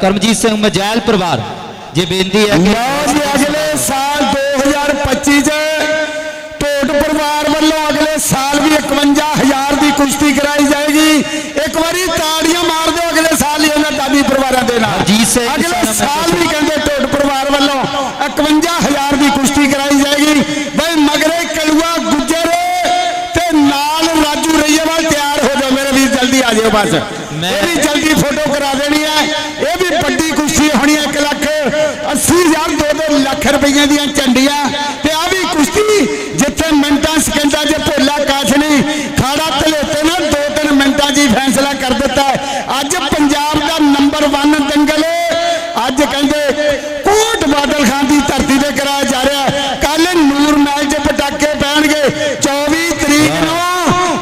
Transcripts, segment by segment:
ਕਰਮਜੀਤ ਸਿੰਘ ਮਜੈਲ ਪਰਿਵਾਰ ਜੇ ਬੇਨਤੀ ਹੈ ਕਿ ਲਓ ਜੀ ਅਗਲੇ ਸਾਲ 2025 ਚ ਢੋਟ ਪਰਿਵਾਰ ਵੱਲੋਂ ਅਗਲੇ ਸਾਲ ਵੀ 51000 ਦੀ ਕੁਸ਼ਤੀ ਕਰਾਈ ਜਾਏਗੀ। ਇੱਕ ਵਾਰੀ ਤਾੜੀਆਂ ਮਾਰ ਦਿਓ ਅਗਲੇ ਸਾਲ ਹੀ ਉਹਨਾਂ ਦਾਦੀ ਪਰਿਵਾਰਾਂ ਦੇ ਨਾਲ। ਹਰਜੀਤ ਸਿੰਘ ਅਗਲੇ ਸਾਲ ਵੀ ਕਹਿੰਦੇ ਢੋਟ ਪਰਿਵਾਰ ਵੱਲੋਂ 51000 ਦੀ ਕੁਸ਼ਤੀ ਕਰਾਈ ਜਾਏਗੀ। ਬਈ ਮਗਰੇ ਕਲੂਆ ਗੁੱਜਰ ਤੇ ਨਾਲ ਰਾਜੂ ਰਈਏਵਾਲ ਤਿਆਰ ਹੋ ਜਾਓ। ਮੇਰੇ ਵੀਰ ਜਲਦੀ ਆ ਜਾਓ ਬਸ ਮੈਂ- ਇਹ ਵੀ ਜਲਦੀ ਫੋਟੋ ਕਰਾ ਦੇਣੀ ਹੈ ਇਹ ਵੀ ਵੱਡੀ ਕੁਸ਼ਤੀ ਹੋਣੀ ਹੈ 1 ਲੱਖ 80000 ਦੋ ਰੁਪਈਆਂ ਦੀਆਂ ਝੰਡੀਆਂ ਤੇ ਆ ਵੀ ਕੁਸ਼ਤੀ ਜਿੱਥੇ ਮਿੰਟਾਂ ਸਕਿੰਟਾਂ 'ਚ ਭੋਲਾ ਨਹੀਂ ਖਾੜਾ ਧਲੇਤੇ ਨਾ ਦੋ ਤਿੰਨ ਮਿੰਟਾਂ 'ਚ ਹੀ ਫੈਸਲਾ ਕਰ ਦਿੱਤਾ। ਅੱਜ ਪੰਜਾਬ ਦਾ ਨੰਬਰ 1 ਦੰਗਲ ਅੱਜ ਕਹਿੰਦੇ ਕੋਟ ਬਾਦਲ ਖਾਨ ਦੀ ਧਰਤੀ ਤੇ ਕਰਾਇਆ ਜਾ ਰਿਹਾ ਕੱਲ ਨੂਰ ਮਹਿਲ 'ਚ ਪਟਾਕੇ ਪੈਣਗੇ। 24 ਤਰੀਕ ਨੂੰ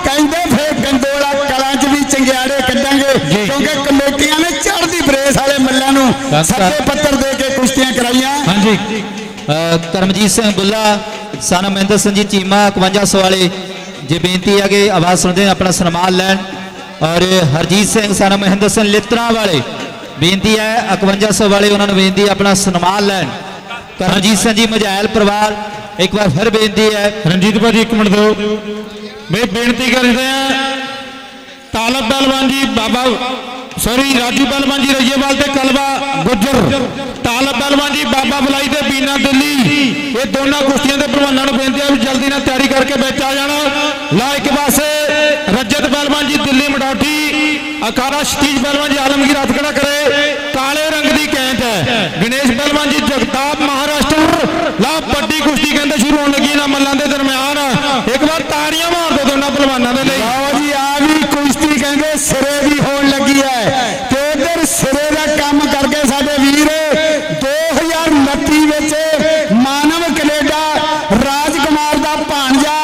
ਕਹਿੰਦੇ ਫੇਰ ਗੰਦੋਲਾ ਕਲਾਂ 'ਚ ਵੀ ਚੰਗਿਆੜੇ ਕੱਢਾਂਗੇ ਕਿਉਂਕਿ ਕਮੇਟੀਆਂ ਨੇ ਚੜ੍ਹਦੀ ਬਰੇਸ ਵਾਲੇ ਮੱਲਾਂ ਨੂੰ। ਸੱਤੇ ਪੱਤਰ ਦੇ ਕੇ ਕੁਸ਼ਤੀਆਂ ਕਰਾਈਆਂ। ਹਾਂਜੀ। ਕਰਮਜੀਤ ਸਿੰਘ ਬੁੱਲਾ, ਸਨ ਮਹਿੰਦਰ ਸਿੰਘ ਜੀ ਚੀਮਾ 5100 ਵਾਲੇ, ਜੇ ਬੇਨਤੀ ਹੈ ਕਿ ਆਵਾਜ਼ ਸੁਣਦੇ ਆਪਣਾ ਸਨਮਾਨ ਲੈਣ। ਔਰ ਹਰਜੀਤ ਸਿੰਘ, ਸਨ ਮਹਿੰਦਰ ਸਿੰਘ ਲਿੱਤਰਾ ਵਾਲੇ, ਬੇਨਤੀ ਹੈ 5100 ਵਾਲੇ, ਉਹਨਾਂ ਨੂੰ ਬੇਨਤੀ ਆਪਣਾ ਸਨਮਾਨ ਲੈਣ। ਕਰਮਜੀਤ ਸਿੰਘ ਜੀ, ਮਝੈਲ ਪਰਿਵਾਰ, ਇੱਕ ਵਾਰ ਫਿਰ ਬੇਨਤੀ ਹੈ। ਰਣਜੀਤ ਭਾਜੀ, ਇੱਕ ਮਿੰਟ ਦਿਓ ਮੈਂ ਬੇਨਤੀ ਕਰਦੇ ਆ ਤਾਲਬ ਪਹਿਲਵਾਨ ਜੀ, ਬਾਬਾ ਸੌਰੀ ਰਾਜੂ ਬਲਵਾਨ ਜੀ, ਰਜੇਵਾਲ ਤੇ ਕਲਵਾ ਗੁੱਜਰ। ਤਾਲਬ ਜੀ, ਬਾਬਾ ਬਲਾਈ ਤੇ ਬੀਨਾ ਦਿੱਲੀ। ਇਹ ਦੋਨਾਂ ਕੁਸ਼ਤੀਆਂ ਦੇ ਪਹਿਲਵਾਨਾਂ ਨੂੰ ਬੇਨਤੀ ਹੈ ਵੀ ਜਲਦੀ ਨਾਲ ਤਿਆਰੀ ਕਰਕੇ ਵਿੱਚ ਆ ਜਾਣਾ। ਲਾ ਇੱਕ ਪਾਸੇ ਰਜਤ ਪਹਿਲਵਾਨ ਜੀ, ਦਿੱਲੀ ਮਡੌਠੀ ਅਕਾਰਾ ਸਤੀਜ ਪਹਿਲਵਾਨ ਜੀ, ਆਲਮਗੀਰ ਹੱਥ ਖੜਾ ਕਰੇ ਕਾਲੇ ਰੰਗ ਦੀ ਕੈਂਟ ਹੈ ਗਣੇਸ਼ ਪਹਿਲਵਾਨ ਜੀ ਜਗਤਾਪ ਮਹਾਰਾਸ਼ਟਰ ਲਾ ਵੱਡੀ ਕੁਸ਼ਤੀ ਕਹਿੰਦੇ ਸ਼ੁਰੂ ਹੋਣ ਲੱਗੀ ਨਾ ਮੱਲਾਂ ਦੇ ਦਰਮਿਆਨ ਇੱਕ ਵਾਰ ਤਾੜੀਆਂ ਮਾਰ ਦਿਓ ਦੋਨਾਂ ਪਹਿਲਵਾਨਾਂ ਦੇ ਲਈ ਲਓ ਜੀ ਆ ਵੀ ਕੁਸ਼ਤੀ ਕਹਿੰਦੇ ਸਿਰੇ ਦੀ ਹੋਣ ਲੱਗੀ ਹੈ ਤੇ ਉਧਰ ਸਿਰੇ ਦਾ ਕੰਮ ਕਰਕੇ ਸਾਡੇ ਵੀਰ 2029 ਵਿੱਚ ਮਾਨਵ ਕੈਨੇਡਾ ਰਾਜਕੁਮਾਰ ਦਾ ਭਾਣਜਾ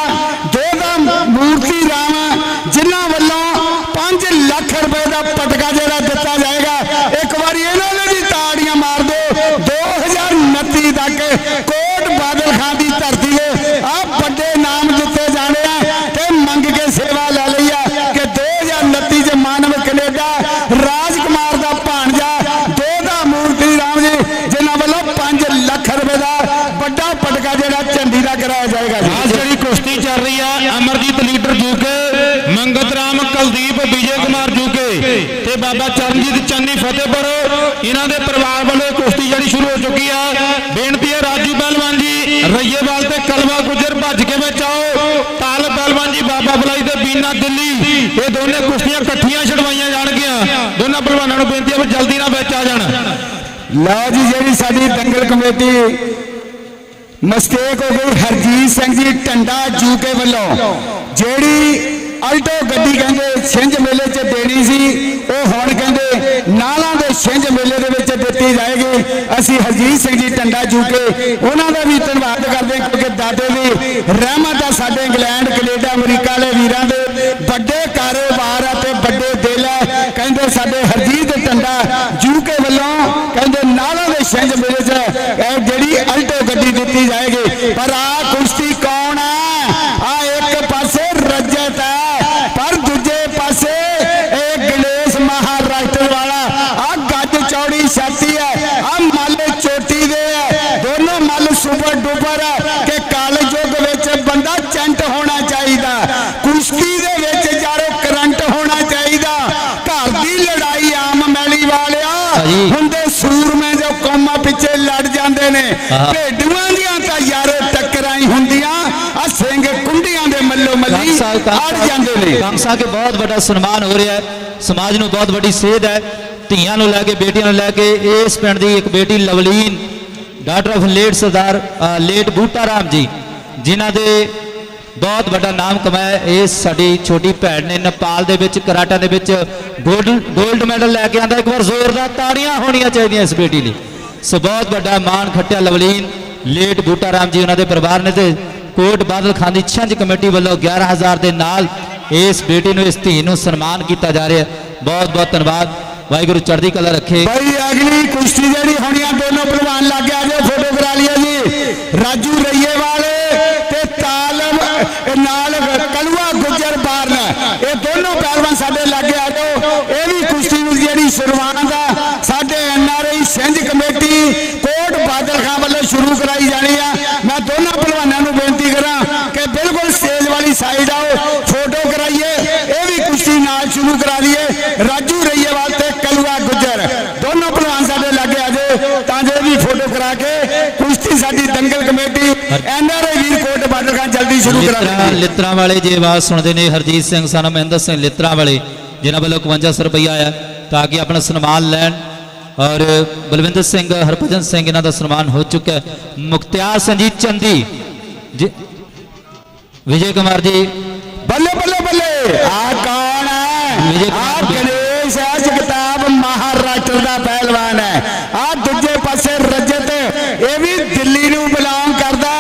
ਦੋਦਾ ਮੂਰਤੀ ਰਾਮ ਜਿਨ੍ਹਾਂ ਵੱਲੋਂ 5 ਲੱਖ ਰੁਪਏ ਦਾ ਪਟਕਾ ਜਿਹੜਾ ਦਿੱਤਾ ਜਾਏਗਾ ਇੱਕ ਵਾਰੀ ਇਹਨਾਂ ਨੇ ਵੀ ਤਾੜੀਆਂ ਮਾਰ ਦਿਓ 2029 ਤੱਕ ਕੋਟ ਬਾਦਲ ਖਾਨ ਦੀ ਧਰਤੀ ਤੇ ਆ ਵੱਡੇ ਨਾਮ ਦਿੱਤੇ ਜਾਣੇ ਆ ਤੇ ਮੰਗ ਕੇ ਸੇਵਾ ਲੈ ਲਈ ਆ ਕਿ 2029 ਚ ਮਾਨਵ ਕੈਨੇਡਾ ਰਾਜਕੁਮਾਰ ਦਾ ਭਾਣਜਾ ਦੋਦਾ ਮੂਰਤੀ ਰਾਮ ਜੀ ਜਿਨ੍ਹਾਂ ਵੱਲੋਂ 5 ਲੱਖ ਰੁਪਏ ਦਾ ਵੱਡਾ ਪਟਕਾ ਜਿਹੜਾ ਝੰਡੀ ਦਾ ਕਰਾਇਆ ਜਾਏਗਾ ਜੀ ਆਹ ਜਿਹੜੀ ਕੁਸ਼ਤੀ ਚੱਲ ਰਹੀ ਆ ਅਮਰਜੀਤ ਲੀਡਰ ਜੂਕੇ ਮੰਗਤ ਰਾਮ ਕੁਲਦੀਪ ਵਿਜੇ ਕੁਮਾਰ ਜੂਕੇ ਤੇ ਬਾਬਾ ਚਰਨਜੀਤ ਚੰਨੀ ਫਤਿਹਪੁਰ ਇਹਨਾਂ ਦੇ ਪਰਿਵਾਰ ਵੱਲੋਂ ਇਹ ਕੁਸ਼ਤੀ ਜਿਹੜੀ ਸ਼ੁਰੂ ਹੋ ਚੁੱਕੀ ਆ ਬੇਨਤੀ ਹੈ ਰਾਜੂ ਪਹਿਲਵਾਨ ਜੀ ਰਈਏਵਾਲ ਤੇ ਕਲਵਾ ਗੁੱਜਰ ਭੱਜ ਕੇ ਵਿੱਚ ਆਓ ਤਾਲ ਪਹਿਲਵਾਨ ਜੀ ਬਾਬਾ ਬਲਾਈ ਤੇ ਬੀਨਾ ਦਿੱਲੀ ਇਹ ਦੋਨੇ ਕੁਸ਼ਤੀਆਂ ਇਕੱਠੀਆਂ ਛਡਵਾਈਆਂ ਜਾਣਗੀਆਂ ਦੋਨਾਂ ਨੂੰ ਬੇਨਤੀ ਹੈ ਵੀ ਜਲਦੀ ਨਾਲ ਵਿੱਚ ਆ ਜਾਣ। ਲਓ ਜੀ, ਜਿਹੜੀ ਸਾਡੀ ਦੰਗਲ ਕਮੇਟੀ ਮਸਟੇਕ ਹੋ ਗਈ, ਹਰਜੀਤ ਸਿੰਘ ਜੀ ਟੰਡਾ ਜੂਕੇ ਵੱਲੋਂ। ਜਿਹੜੀ ਅਲਟੋ ਗੱਡੀ ਕਹਿੰਦੇ ਛਿੰਝ ਮੇਲੇ 'ਚ ਦੇਣੀ ਸੀ, ਉਹ ਹੁਣ ਕਹਿੰਦੇ ਨਾਲਾਂ ਦੇ ਛਿੰਝ ਮੇਲੇ ਦੇ ਵਿੱਚ ਦਿੱਤੀ ਜਾਏਗੀ। ਅਸੀਂ ਹਰਜੀਤ ਸਿੰਘ ਜੀ ਟੰਡਾ ਜੂਕੇ ਉਹਨਾਂ ਦਾ ਵੀ ਧੰਨਵਾਦ ਕਰਦੇ ਕਿਉਂਕਿ ਦਾਦੇ ਦੀ ਰਹਿਮਤ ਆ ਸਾਡੇ ਇੰਗਲੈਂਡ, ਕੈਨੇਡਾ, ਅਮਰੀਕਾ ਵਾਲੇ ਵੀਰਾਂ ਦੇ। ਵੱਡੇ ਕਾਰੋਬਾਰ ਆ ਤੇ ਵੱਡੇ ਦਿਲ ਹੈ ਕਹਿੰਦੇ ਸਾਡੇ ਹਰਜੀਤ ਟੰਡਾ ਵੱਲੋਂ ਕਹਿੰਦੇ ਨਾਲਾਂ ਦੇ ਛਿੰਝ ਮੇਲੇ ਇਹ ਜਿਹੜੀ ਅਲਟੋ ਗੱਡੀ ਦਿੱਤੀ ਜਾਏਗੀ। ਪਰ ਆ ਕੁਸ਼ਤੀ ਕੌਣ ਹੈ? ਆ ਇੱਕ ਪਾਸੇ ਰਜਤ ਹੈ, ਪਰ ਦੂਜੇ ਪਾਸੇ ਇਹ ਗਣੇਸ਼ ਮਹਾਰਾਸ਼ਟਰ ਵਾਲਾ। ਆ ਗੱਜ ਚੌੜੀ ਛਾਤੀ ਹੈ, ਆ ਮੱਲ ਚੋਟੀ ਦੇ ਹੈ। ਦੋਨੋਂ ਮੱਲ ਸੁਪਰ ਡੁਪਰ ਹੈ ਕਿ ਕਾਲੇ ਯੁੱਗ ਵਿੱਚ ਭੇਡੂਆਂ ਦੀਆਂ ਤਾਂ ਯਾਰੋ ਟੱਕਰਾਂ ਹੀ ਹੁੰਦੀਆਂ। ਆ ਸਿੰਘ ਕੁੰਡੀਆਂ ਦੇ ਮੱਲੋ ਮੱਲੀ ਅੜ ਜਾਂਦੇ ਨੇ। ਕਾਂਸਾ ਕੇ ਬਹੁਤ ਵੱਡਾ ਸਨਮਾਨ ਹੋ ਰਿਹਾ ਹੈ। ਸਮਾਜ ਨੂੰ ਬਹੁਤ ਵੱਡੀ ਸੇਧ ਹੈ। ਧੀਆਂ ਨੂੰ ਲੈ ਕੇ ਬੇਟੀਆਂ ਨੂੰ ਲੈ ਕੇ ਇਸ ਪਿੰਡ ਦੀ ਇੱਕ ਬੇਟੀ Lovleen doctor of late Sardar a, late ਬੂਟਾ ਰਾਮ ਜੀ ਜਿਨ੍ਹਾਂ ਦੇ ਬਹੁਤ ਵੱਡਾ ਨਾਮ ਕਮਾਇਆ ਇਸ ਸਾਡੀ ਛੋਟੀ ਭੈਣ ਨੇ ਨੇਪਾਲ ਦੇ ਵਿੱਚ ਕਰਾਟਾ ਦੇ ਵਿੱਚ ਗੋਲਡ ਗੋਲਡ ਮੈਡਲ ਲੈ ਕੇ ਆਂਦਾ। ਇੱਕ ਵਾਰ ਜ਼ੋਰਦਾਰ ਤਾੜੀਆਂ ਹੋਣੀਆਂ ਚਾਹੀਦੀਆਂ ਇਸ ਬੇਟੀ ਲਈ। ਸੋ ਬਹੁਤ ਵੱਡਾ ਮਾਣ ਖੱਟਿਆ ਲਵਲੀਨ, ਲੇਟ ਬੂਟਾ ਰਾਮ ਜੀ ਉਹਨਾਂ ਦੇ ਪਰਿਵਾਰ ਨੇ ਤੇ ਕੋਟ ਬਾਦਲ ਖਾਨ ਦੀ ਛੰਝ ਕਮੇਟੀ ਵੱਲੋਂ 11000 ਦੇ ਨਾਲ ਇਸ ਬੇਟੀ ਨੂੰ, ਇਸ ਧੀ ਨੂੰ ਸਨਮਾਨ ਕੀਤਾ ਜਾ ਰਿਹਾ ਬਹੁਤ ਬਹੁਤ ਧੰਨਵਾਦ। ਵਾਹਿਗੁਰੂ ਚੜ੍ਹਦੀ ਕਲਾ ਰੱਖੇ। ਬਈ, ਅਗਲੀ ਕੁਸ਼ਤੀ ਜਿਹੜੀ ਹੋਣੀ ਆ, ਦੋਨੋਂ ਪਹਿਲਵਾਨ ਲੱਗ ਗਿਆ ਜੋ, ਫੋਟੋ ਕਰਾ ਲਿਆ ਜੀ। ਰਾਜੂ ਰਈਏਵਾਲ ਤੇ ਤਾਲਬ ਨਾਲ ਕਲੂਆ ਗੁੱਜਰ ਬਾਰਨ ਇਹ ਦੋਨੋਂ ਪਹਿਲਵਾਨ ਸਾਡੇ ਲੱਗੇ ਆ ਜੋ ਇਹ ਵੀ ਕੁਸ਼ਤੀ ਜਿਹੜੀ ਸ਼ੁਰੂਆਤ ਆ ਸ਼ੁਰੂ ਕਰਾਈ ਜਾਣੀ ਆ। ਮੈਂ ਦੋਨਾਂ ਪਹਿਲਵਾਨਾਂ ਨੂੰ ਬੇਨਤੀ ਕਰਾਂ ਕਿ ਬਿਲਕੁਲ ਸਟੇਜ ਵਾਲੀ ਸਾਈਡ ਆਓ ਫੋਟੋ ਕਰਾਈਏ ਇਹ ਵੀ ਕੁਸ਼ਤੀ ਨਾਲ ਸ਼ੁਰੂ ਕਰਾ ਦਈਏ। ਰਾਜੂ ਰਈਏਵਾਲ ਤੇ ਕਲੂਆ ਗੁੱਜਰ। ਦੋਨੋਂ ਪਹਿਲਵਾਨ ਸਾਡੇ ਲਾਗੇ ਆ ਜਾਓ ਤਾਂ ਜੋ ਵੀ ਫੋਟੋ ਕਰਾ ਕੇ ਕੁਸ਼ਤੀ ਸਾਡੀ ਦੰਗਲ ਕਮੇਟੀ ਐਨਆਰਆਈ ਵੀਰ ਕੋਟ ਬਾਰਡਰ ਖਾਨ ਜਲਦੀ ਸ਼ੁਰੂ ਕਰਾ ਲਿੱਤਰਾ ਵਾਲੇ ਜੇ ਆਵਾਜ਼ ਸੁਣਦੇ ਨੇ ਹਰਜੀਤ ਸਿੰਘ ਸਾਨੂੰ ਮਹਿੰਦਰ ਸਿੰਘ ਲਿੱਤਰਾ ਵਾਲੇ ਜਿਨ੍ਹਾਂ ਵੱਲੋਂ 51 ਰੁਪਈਆ ਆਇਆ। ਤਾਂ ਕਿ ਆਪਣਾ ਸਨਮਾਨ ਲੈਣ ਔਰ ਬਲਵਿੰਦਰ ਸਿੰਘ ਹਰਭਜਨ ਸਿੰਘ ਇਹਨਾਂ ਦਾ ਸਨਮਾਨ ਹੋ ਚੁੱਕਾ ਹੈ। ਮੁਖਤਿਆਰ ਜੀ ਚੰਦੀ ਵਿਜੇ ਕੁਮਾਰ ਜੀ। ਬੱਲੇ ਬੱਲੇ ਬੱਲੇ! ਆ ਕੌਣ ਹੈ? ਆ। ਗਣੇਸ਼ ਹੈ ਜਗਤਾਪ ਮਹਾਰਾਸ਼ਟਰ ਦਾ ਪਹਿਲਵਾਨ ਹੈ। ਆ ਦੂਜੇ ਪਾਸੇ ਰਜਤ ਇਹ ਵੀ ਦਿੱਲੀ ਨੂੰ ਬਿਲੋਂਗ ਕਰਦਾ।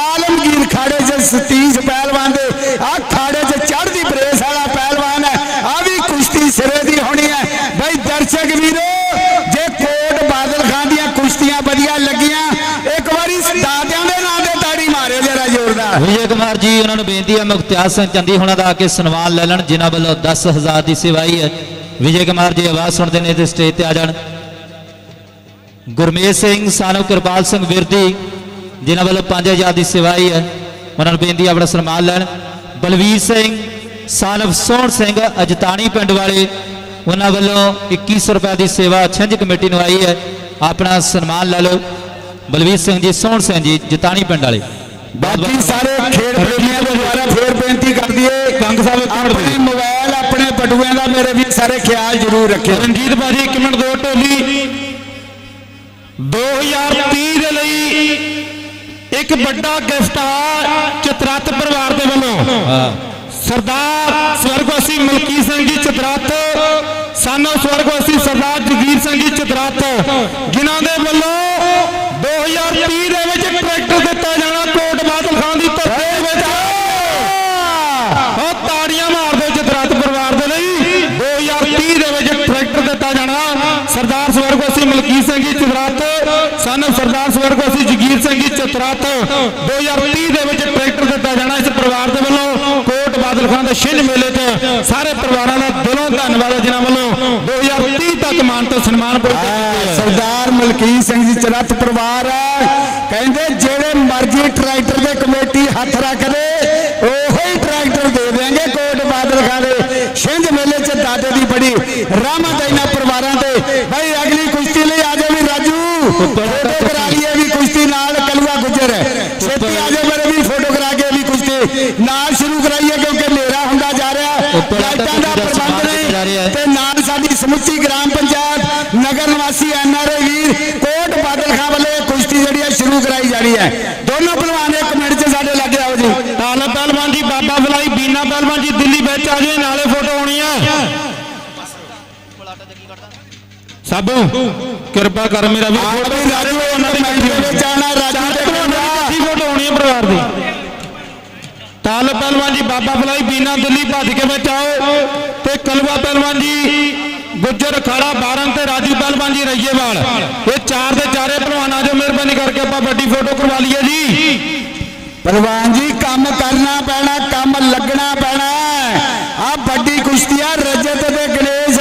ਆਲਮਗੀਰ ਖਾੜੇ 'ਚ ਸਤੀਸ਼ ਪਹਿਲਵਾਨ ਦੇ ਆ ਖਾੜੇ 'ਚ ਚੜ੍ਹਦੀ ਪ੍ਰੇਸ ਵਾਲਾ ਪਹਿਲਵਾਨ ਹੈ ਆ ਵੀ ਕੁਸ਼ਤੀ ਸਿਰੇ ਦੀ ਹੋਣੀ ਹੈ ਬਈ ਦਰਸ਼ਕ ਵੀਰੋ ਜੇ ਕੋਟ ਬਾਦਲ ਖਾਨ ਦੀਆਂ ਕੁਸ਼ਤੀਆਂ ਵਧੀਆ ਲੱਗੀਆਂ ਇੱਕ ਵਾਰੀ ਦਾਦਿਆਂ ਦੇ ਨਾਂ ਤੇ ਤਾੜੀ ਮਾਰਿਓ ਜਰਾ ਜ਼ੋਰਦਾਰ ਵਿਜੇ ਕੁਮਾਰ ਜੀ, ਉਹਨਾਂ ਨੂੰ ਬੇਨਤੀ ਹੈ, ਮੁਖਤਿਆਰ ਸਿੰਘ ਚੰਦੀ ਹੁਣਾਂ ਦਾ ਆ ਕੇ ਸਨਮਾਨ ਲੈ ਲੈਣ, ਜਿਨ੍ਹਾਂ ਵੱਲੋਂ 10000 ਦੀ ਸੇਵਾਈ ਹੈ। ਵਿਜੇ ਕੁਮਾਰ ਜੀ, ਆਵਾਜ਼ ਸੁਣਦੇ ਨੇ ਤੇ ਸਟੇਜ ਤੇ ਆ ਜਾਣ। ਗੁਰਮੇਜ ਸਿੰਘ, ਸਾਨੋ ਕਿਰਪਾਲ ਸਿੰਘ ਵਿਰਦੀ, ਜਿਨ੍ਹਾਂ ਵੱਲੋਂ 5000 ਦੀ ਸੇਵਾਈ ਹੈ, ਉਹਨਾਂ ਨੂੰ ਬੇਨਤੀ ਹੈ ਆਪਣਾ ਸਨਮਾਨ ਲੈਣ। ਬਲਵੀਰ ਸਿੰਘ, ਸਾਨਵ ਸੋਹਣ ਸਿੰਘ, ਅਜਤਾਣੀ ਪਿੰਡ ਵਾਲੇ, ਉਹਨਾਂ ਵੱਲੋਂ 2100 ਰੁਪਏ ਦੀ ਸੇਵਾ ਛਿੰਝ ਕਮੇਟੀ ਨੂੰ ਆਈ ਹੈ। ਆਪਣਾ ਸਨਮਾਨ ਲੈ ਲਓ। ਬਲਵੀਰ ਸਿੰਘ ਜੀ, ਸੋਹਣ ਸਿੰਘ ਜੀ, ਜਤਾਣੀ ਪਿੰਡ ਵਾਲੇ। ਬਾਕੀ ਸਾਰੇ ਖੇਡ ਪ੍ਰੇਮੀਆਂ ਦੇ ਦੁਆਰਾ ਫੇਰ ਬੇਨਤੀ ਕਰ ਦਈਏ ਕੰਗ ਸਾਹਿਬ ਇੱਕ ਮਿੰਟ ਆਪਣੇ ਮੋਬਾਈਲ ਆਪਣੇ ਬਟੂਆਂ ਦਾ ਮੇਰੇ ਵੀ ਸਾਰੇ ਖਿਆਲ ਜ਼ਰੂਰ ਰੱਖਿਓ। ਰਣਜੀਤ ਬਾਜੀ ਇੱਕ ਮਿੰਟ ਦੋ ਢੋਲੀ 2030 ਦੇ ਲਈ ਇੱਕ ਵੱਡਾ ਗਿਫਟ ਆ ਚਤਰਤ ਪਰਿਵਾਰ ਦੇ ਵੱਲੋਂ। ਸਰਦਾਰ ਸਵਰਗਵਾਸੀ ਮਲਕੀ ਸਿੰਘ ਜੀ ਚਤਰਤ ਸਾਨੋ ਸਵਰਗਵਾਸੀ ਸਰਦਾਰ ਜਗੀਰ ਸਿੰਘ ਜੀ ਚਤਰਤ। ਜਿਨ੍ਹਾਂ ਦੇ ਵੱਲੋਂ 2030 ਦੇ ਵਿੱਚ ਟਰੈਕਟਰ ਦਿੱਤਾ ਜਾਣਾ ਕੋਟ ਬਾਦਲ ਖਾਨ ਦੀ ਧਰਤੀ ਦੇ ਵਿੱਚ ਉਹ ਤਾੜੀਆਂ ਮਾਰਦੇ ਚਤਰਤ ਪਰਿਵਾਰ ਦੇ ਲਈ 2030 ਦੇ ਵਿੱਚ ਟਰੈਕਟਰ ਦਿੱਤਾ ਜਾਣਾ ਸਰਦਾਰ ਸਵਰਗਵਾਸੀ ਮਲਕੀ ਸਿੰਘ ਜੀ ਚਤਰਤ ਸਨ ਸਰਦਾਰ ਸਵਰਗਵਾਸੀ ਜਗੀਰ ਸਿੰਘ ਜੀ ਚਤਰਤ 2030 ਦੇ ਵਿੱਚ ਟਰੈਕਟਰ ਦਿੱਤਾ ਜਾਣਾ ਇਸ ਪਰਿਵਾਰ ਦੇ ਵੱਲੋਂ। ਕੋਟ ਬਾਦਲ ਖਾਨ ਦੇ ਛਿੰਝ ਮੇਲੇ 'ਚ ਸਾਰੇ ਪਰਿਵਾਰਾਂ ਦਾ ਦਿਲੋਂ ਧੰਨਵਾਦ ਹੈ ਜਿਨ੍ਹਾਂ ਵੱਲੋਂ 2030 ਤੱਕ ਮਾਨ ਤੇ ਸਨਮਾਨ ਪਹੁੰਚਾਇਆ ਸਰਦਾਰ ਮਲਕੀਤ ਸਿੰਘ ਜੀ ਚਰਤ ਪਰਿਵਾਰ ਹੈ। ਕਹਿੰਦੇ ਜਿਹੜੇ ਮਰਜ਼ੀ ਟਰੈਕਟਰ ਦੇ ਕਮੇਟੀ ਹੱਥ ਰੱਖ ਦੇ ਉਹੋ ਹੀ ਟਰੈਕਟਰ ਦੇ ਦੇਣਗੇ ਕੋਟ ਬਾਦਲ ਖਾਨ ਦੇ। ਛਿੰਝ ਮੇਲੇ 'ਚ ਦਾਦੇ ਦੀ ਬੜੀ ਰਹਿਮਤ ਹੈ ਇਹਨਾਂ ਪਰਿਵਾਰਾਂ ਤੇ। ਭਾਈ ਅਗਲੀ ਕੁਸ਼ਤੀ ਲਈ ਆ ਜਾਓ ਵੀ ਰਾਜੂ ਫੋਟੋ ਕਰਾ ਲਈਏ ਵੀ ਕੁਸ਼ਤੀ ਨਾਲ ਕਲੂਆ ਗੁੱਜਰ ਛੇਤੀ ਆ ਜਾਓ ਮੇਰੇ ਵੀ ਫੋਟੋ ਕਰਾ ਕੇ ਵੀ ਕੁਸ਼ਤੀ ਨਾਲ ਸ਼ੁਰੂ ਕਰਾਈਏ ਕਿਉਂਕਿ ਹਨੇਰਾ ਹੁੰਦਾ ਜਾ ਰਿਹਾ ਉੱਪਰ ਲਾਈਟਾਂ ਦਾ ਤੱਕ ਪ੍ਰਬੰਧ ਸਮਾਨ ਜਾ ਰਿਹਾ ਹੈ। ਨਹੀਂ ਤੇ ਨਾਲ ਸਾਡੀ ਸਮੁੱਚੀ ਗ੍ਰਾਮ ਪੰਚਾਇਤ ਨਗਰ ਨਿਵਾਸੀ ਐਨਆਰਏ ਵੀਰ ਕੋਟ ਬਾਦਲ ਖਾਂ ਵੱਲੋਂ ਇਹ ਕੁਸ਼ਤੀ ਜਿਹੜੀ ਹੈ ਸ਼ੁਰੂ ਕਰਾਈ ਜਾਣੀ ਹੈ। ਦੋਨੋਂ ਪਹਿਲਵਾਨ ਇੱਕ ਮਿੰਟ 'ਚ ਸਾਡੇ ਲੱਗੇ ਆਓ ਜੀ। ਤਾਲਬ ਪਹਿਲਵਾਨ ਜੀ ਬਾਬਾ ਫਲਾਈ ਬੀਨਾ ਪਹਿਲਵਾਨ ਜੀ ਦਿੱਲੀ ਵਿੱਚ ਆ ਜਾਏ ਨਾਲੇ ਫੋਟੋ ਹੋਣੀ ਆ ਸਭ ਕਿਰਪਾ ਕਰ ਮੇਰਾ ਵੀ ਵੀ ਰਾਜੂ ਉਹਨਾਂ ਦੇ ਮੈਚ ਦੇ ਵਿੱਚ ਆਉਣਾ ਰਾਜੂ ਕੀ ਫੋਟੋ ਹੋਣੀ ਹੈ ਪਰਿਵਾਰ ਦੀ। ਤਾਲਬ ਪਹਿਲਵਾਨ ਜੀ ਬਾਬਾ ਫਲਾਈ ਬੀਨਾ ਦਿੱਲੀ ਭੱਜ ਕੇ ਵਿੱਚ ਆਓ। ਤੇ ਕਲਵਾ ਪਹਿਲਵਾਨ ਜੀ ਗੁੱਜਰ ਅਖਾੜਾ ਬਾਰਨ ਤੇ ਰਾਜੂ ਪਹਿਲਵਾਨ ਜੀ ਰਈਏਵਾਲ ਇਹ ਚਾਰ ਦੇ ਚਾਰੇ ਪਹਿਲਵਾਨ ਆ ਮਿਹਰਬਾਨੀ ਕਰਕੇ ਆਪਾਂ ਵੱਡੀ ਫੋਟੋ ਕਰਵਾ ਲਈਏ ਜੀ। ਪਹਿਲਵਾਨ ਜੀ ਕੰਮ ਕਰਨਾ ਪੈਣਾ ਕੰਮ ਲੱਗਣਾ ਪੈਣਾ ਆ ਵੱਡੀ ਕੁਸ਼ਤੀ ਆ ਰਜਤ ਤੇ ਗਣੇਸ਼।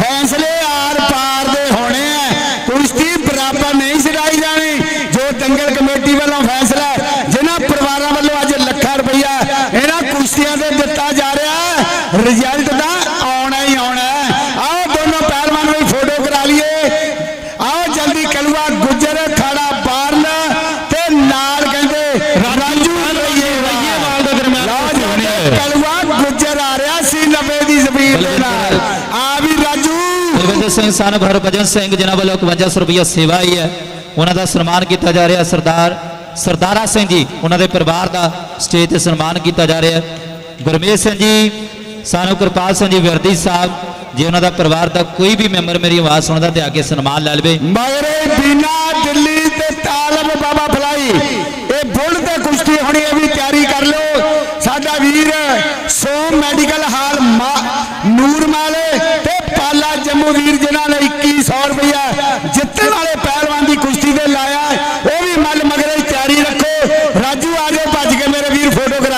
ਫੈਸਲੇ ਆਰ ਪਾਰ ਦੇ ਹੋਣੇ ਆ। ਕੁਸ਼ਤੀ ਬਰਾਬਰ ਨਹੀਂ ਛਡਾਈ ਜਾਣੀ। ਜੋ ਦੰਗਲ ਕਮੇਟੀ ਵੱਲੋਂ ਫੈਸਲਾ ਹੈ, ਜਿਨ੍ਹਾਂ ਪਰਿਵਾਰਾਂ ਵੱਲੋਂ ਅੱਜ ਲੱਖਾਂ ਰੁਪਈਆ ਇਹਨਾਂ ਕੁਸ਼ਤੀਆਂ ਦੇ ਦਿੱਤਾ ਜਾ ਰਿਹਾ ਰਿਜ਼ਲਟ ਤਾਂ ਆਉਣਾ ਹੀ ਆਉਣਾ ਹੈ। ਆਓ ਦੋਨੋਂ ਪਹਿਲਵਾਨ ਵੀ ਫੋਟੋ ਕਰਾ ਲਈਏ ਆਓ ਜਲਦੀ ਕਲਵਾ ਗੁੱਜਰ ਖਾੜਾ ਬਾਰਨ ਤੇ ਨਾਲ ਕਹਿੰਦੇ ਰਾਜੂ ਰਈਏਵਾਲ ਦੇ ਦਰਮਿਆਨ ਲਓ ਜੀ, ਕਲਵਾ ਗੁੱਜਰ ਆ ਰਿਹਾ ਸੀ 90 ਦੀ ਸਪੀਡ ਦੇ ਨਾਲ ਆ ਵੀ ਰਾਜੂ ਬਲਵਿੰਦਰ ਸਿੰਘ ਸਨ ਹਰਭਜਨ ਸਿੰਘ, ਜਿਨ੍ਹਾਂ ਵੱਲੋਂ 51 ਰੁਪਈਆ ਸੇਵਾ ਆਈ ਹੈ, ਉਹਨਾਂ ਦਾ ਸਨਮਾਨ ਕੀਤਾ ਜਾ ਰਿਹਾ ਸਰਦਾਰ, ਸਰਦਾਰਾ ਸਿੰਘ ਜੀ, ਉਹਨਾਂ ਦੇ ਪਰਿਵਾਰ ਦਾ ਸਟੇਜ ਤੇ ਸਨਮਾਨ ਕੀਤਾ ਜਾ ਰਿਹਾ। ਹੈ ਸਿੰਘ ਜੀ, ਸਾਨੂੰ ਕਿਰਪਾਲ ਸਿੰਘ ਜੀ, ਵਿਰਦੀ ਸਾਹਿਬ, ਜੇ ਉਹਨਾਂ ਦਾ ਪਰਿਵਾਰ ਦਾ ਕੋਈ ਵੀ ਮੈਂਬਰ ਮੇਰੀ ਆਵਾਜ਼ ਸੁਣਦਾ ਤੇ ਆ ਕੇ ਸਨਮਾਨ ਲੈ ਲਵੇ। ਮਗਰੇ ਬਿਨਾ ਦਿੱਲੀ ਤੇ ਤਾਲਬ ਬਾਬਾ ਫਲਾਈ ਇਹ ਬੁੱਲ ਤੇ ਕੁਸ਼ਤੀ ਹੋਣੀ ਇਹ ਵੀ ਤਿਆਰੀ ਕਰ ਲਓ। ਸਾਡਾ ਵੀਰ ਸੋਮ ਮੈਡੀਕਲ ਹਾਲ ਮਾ-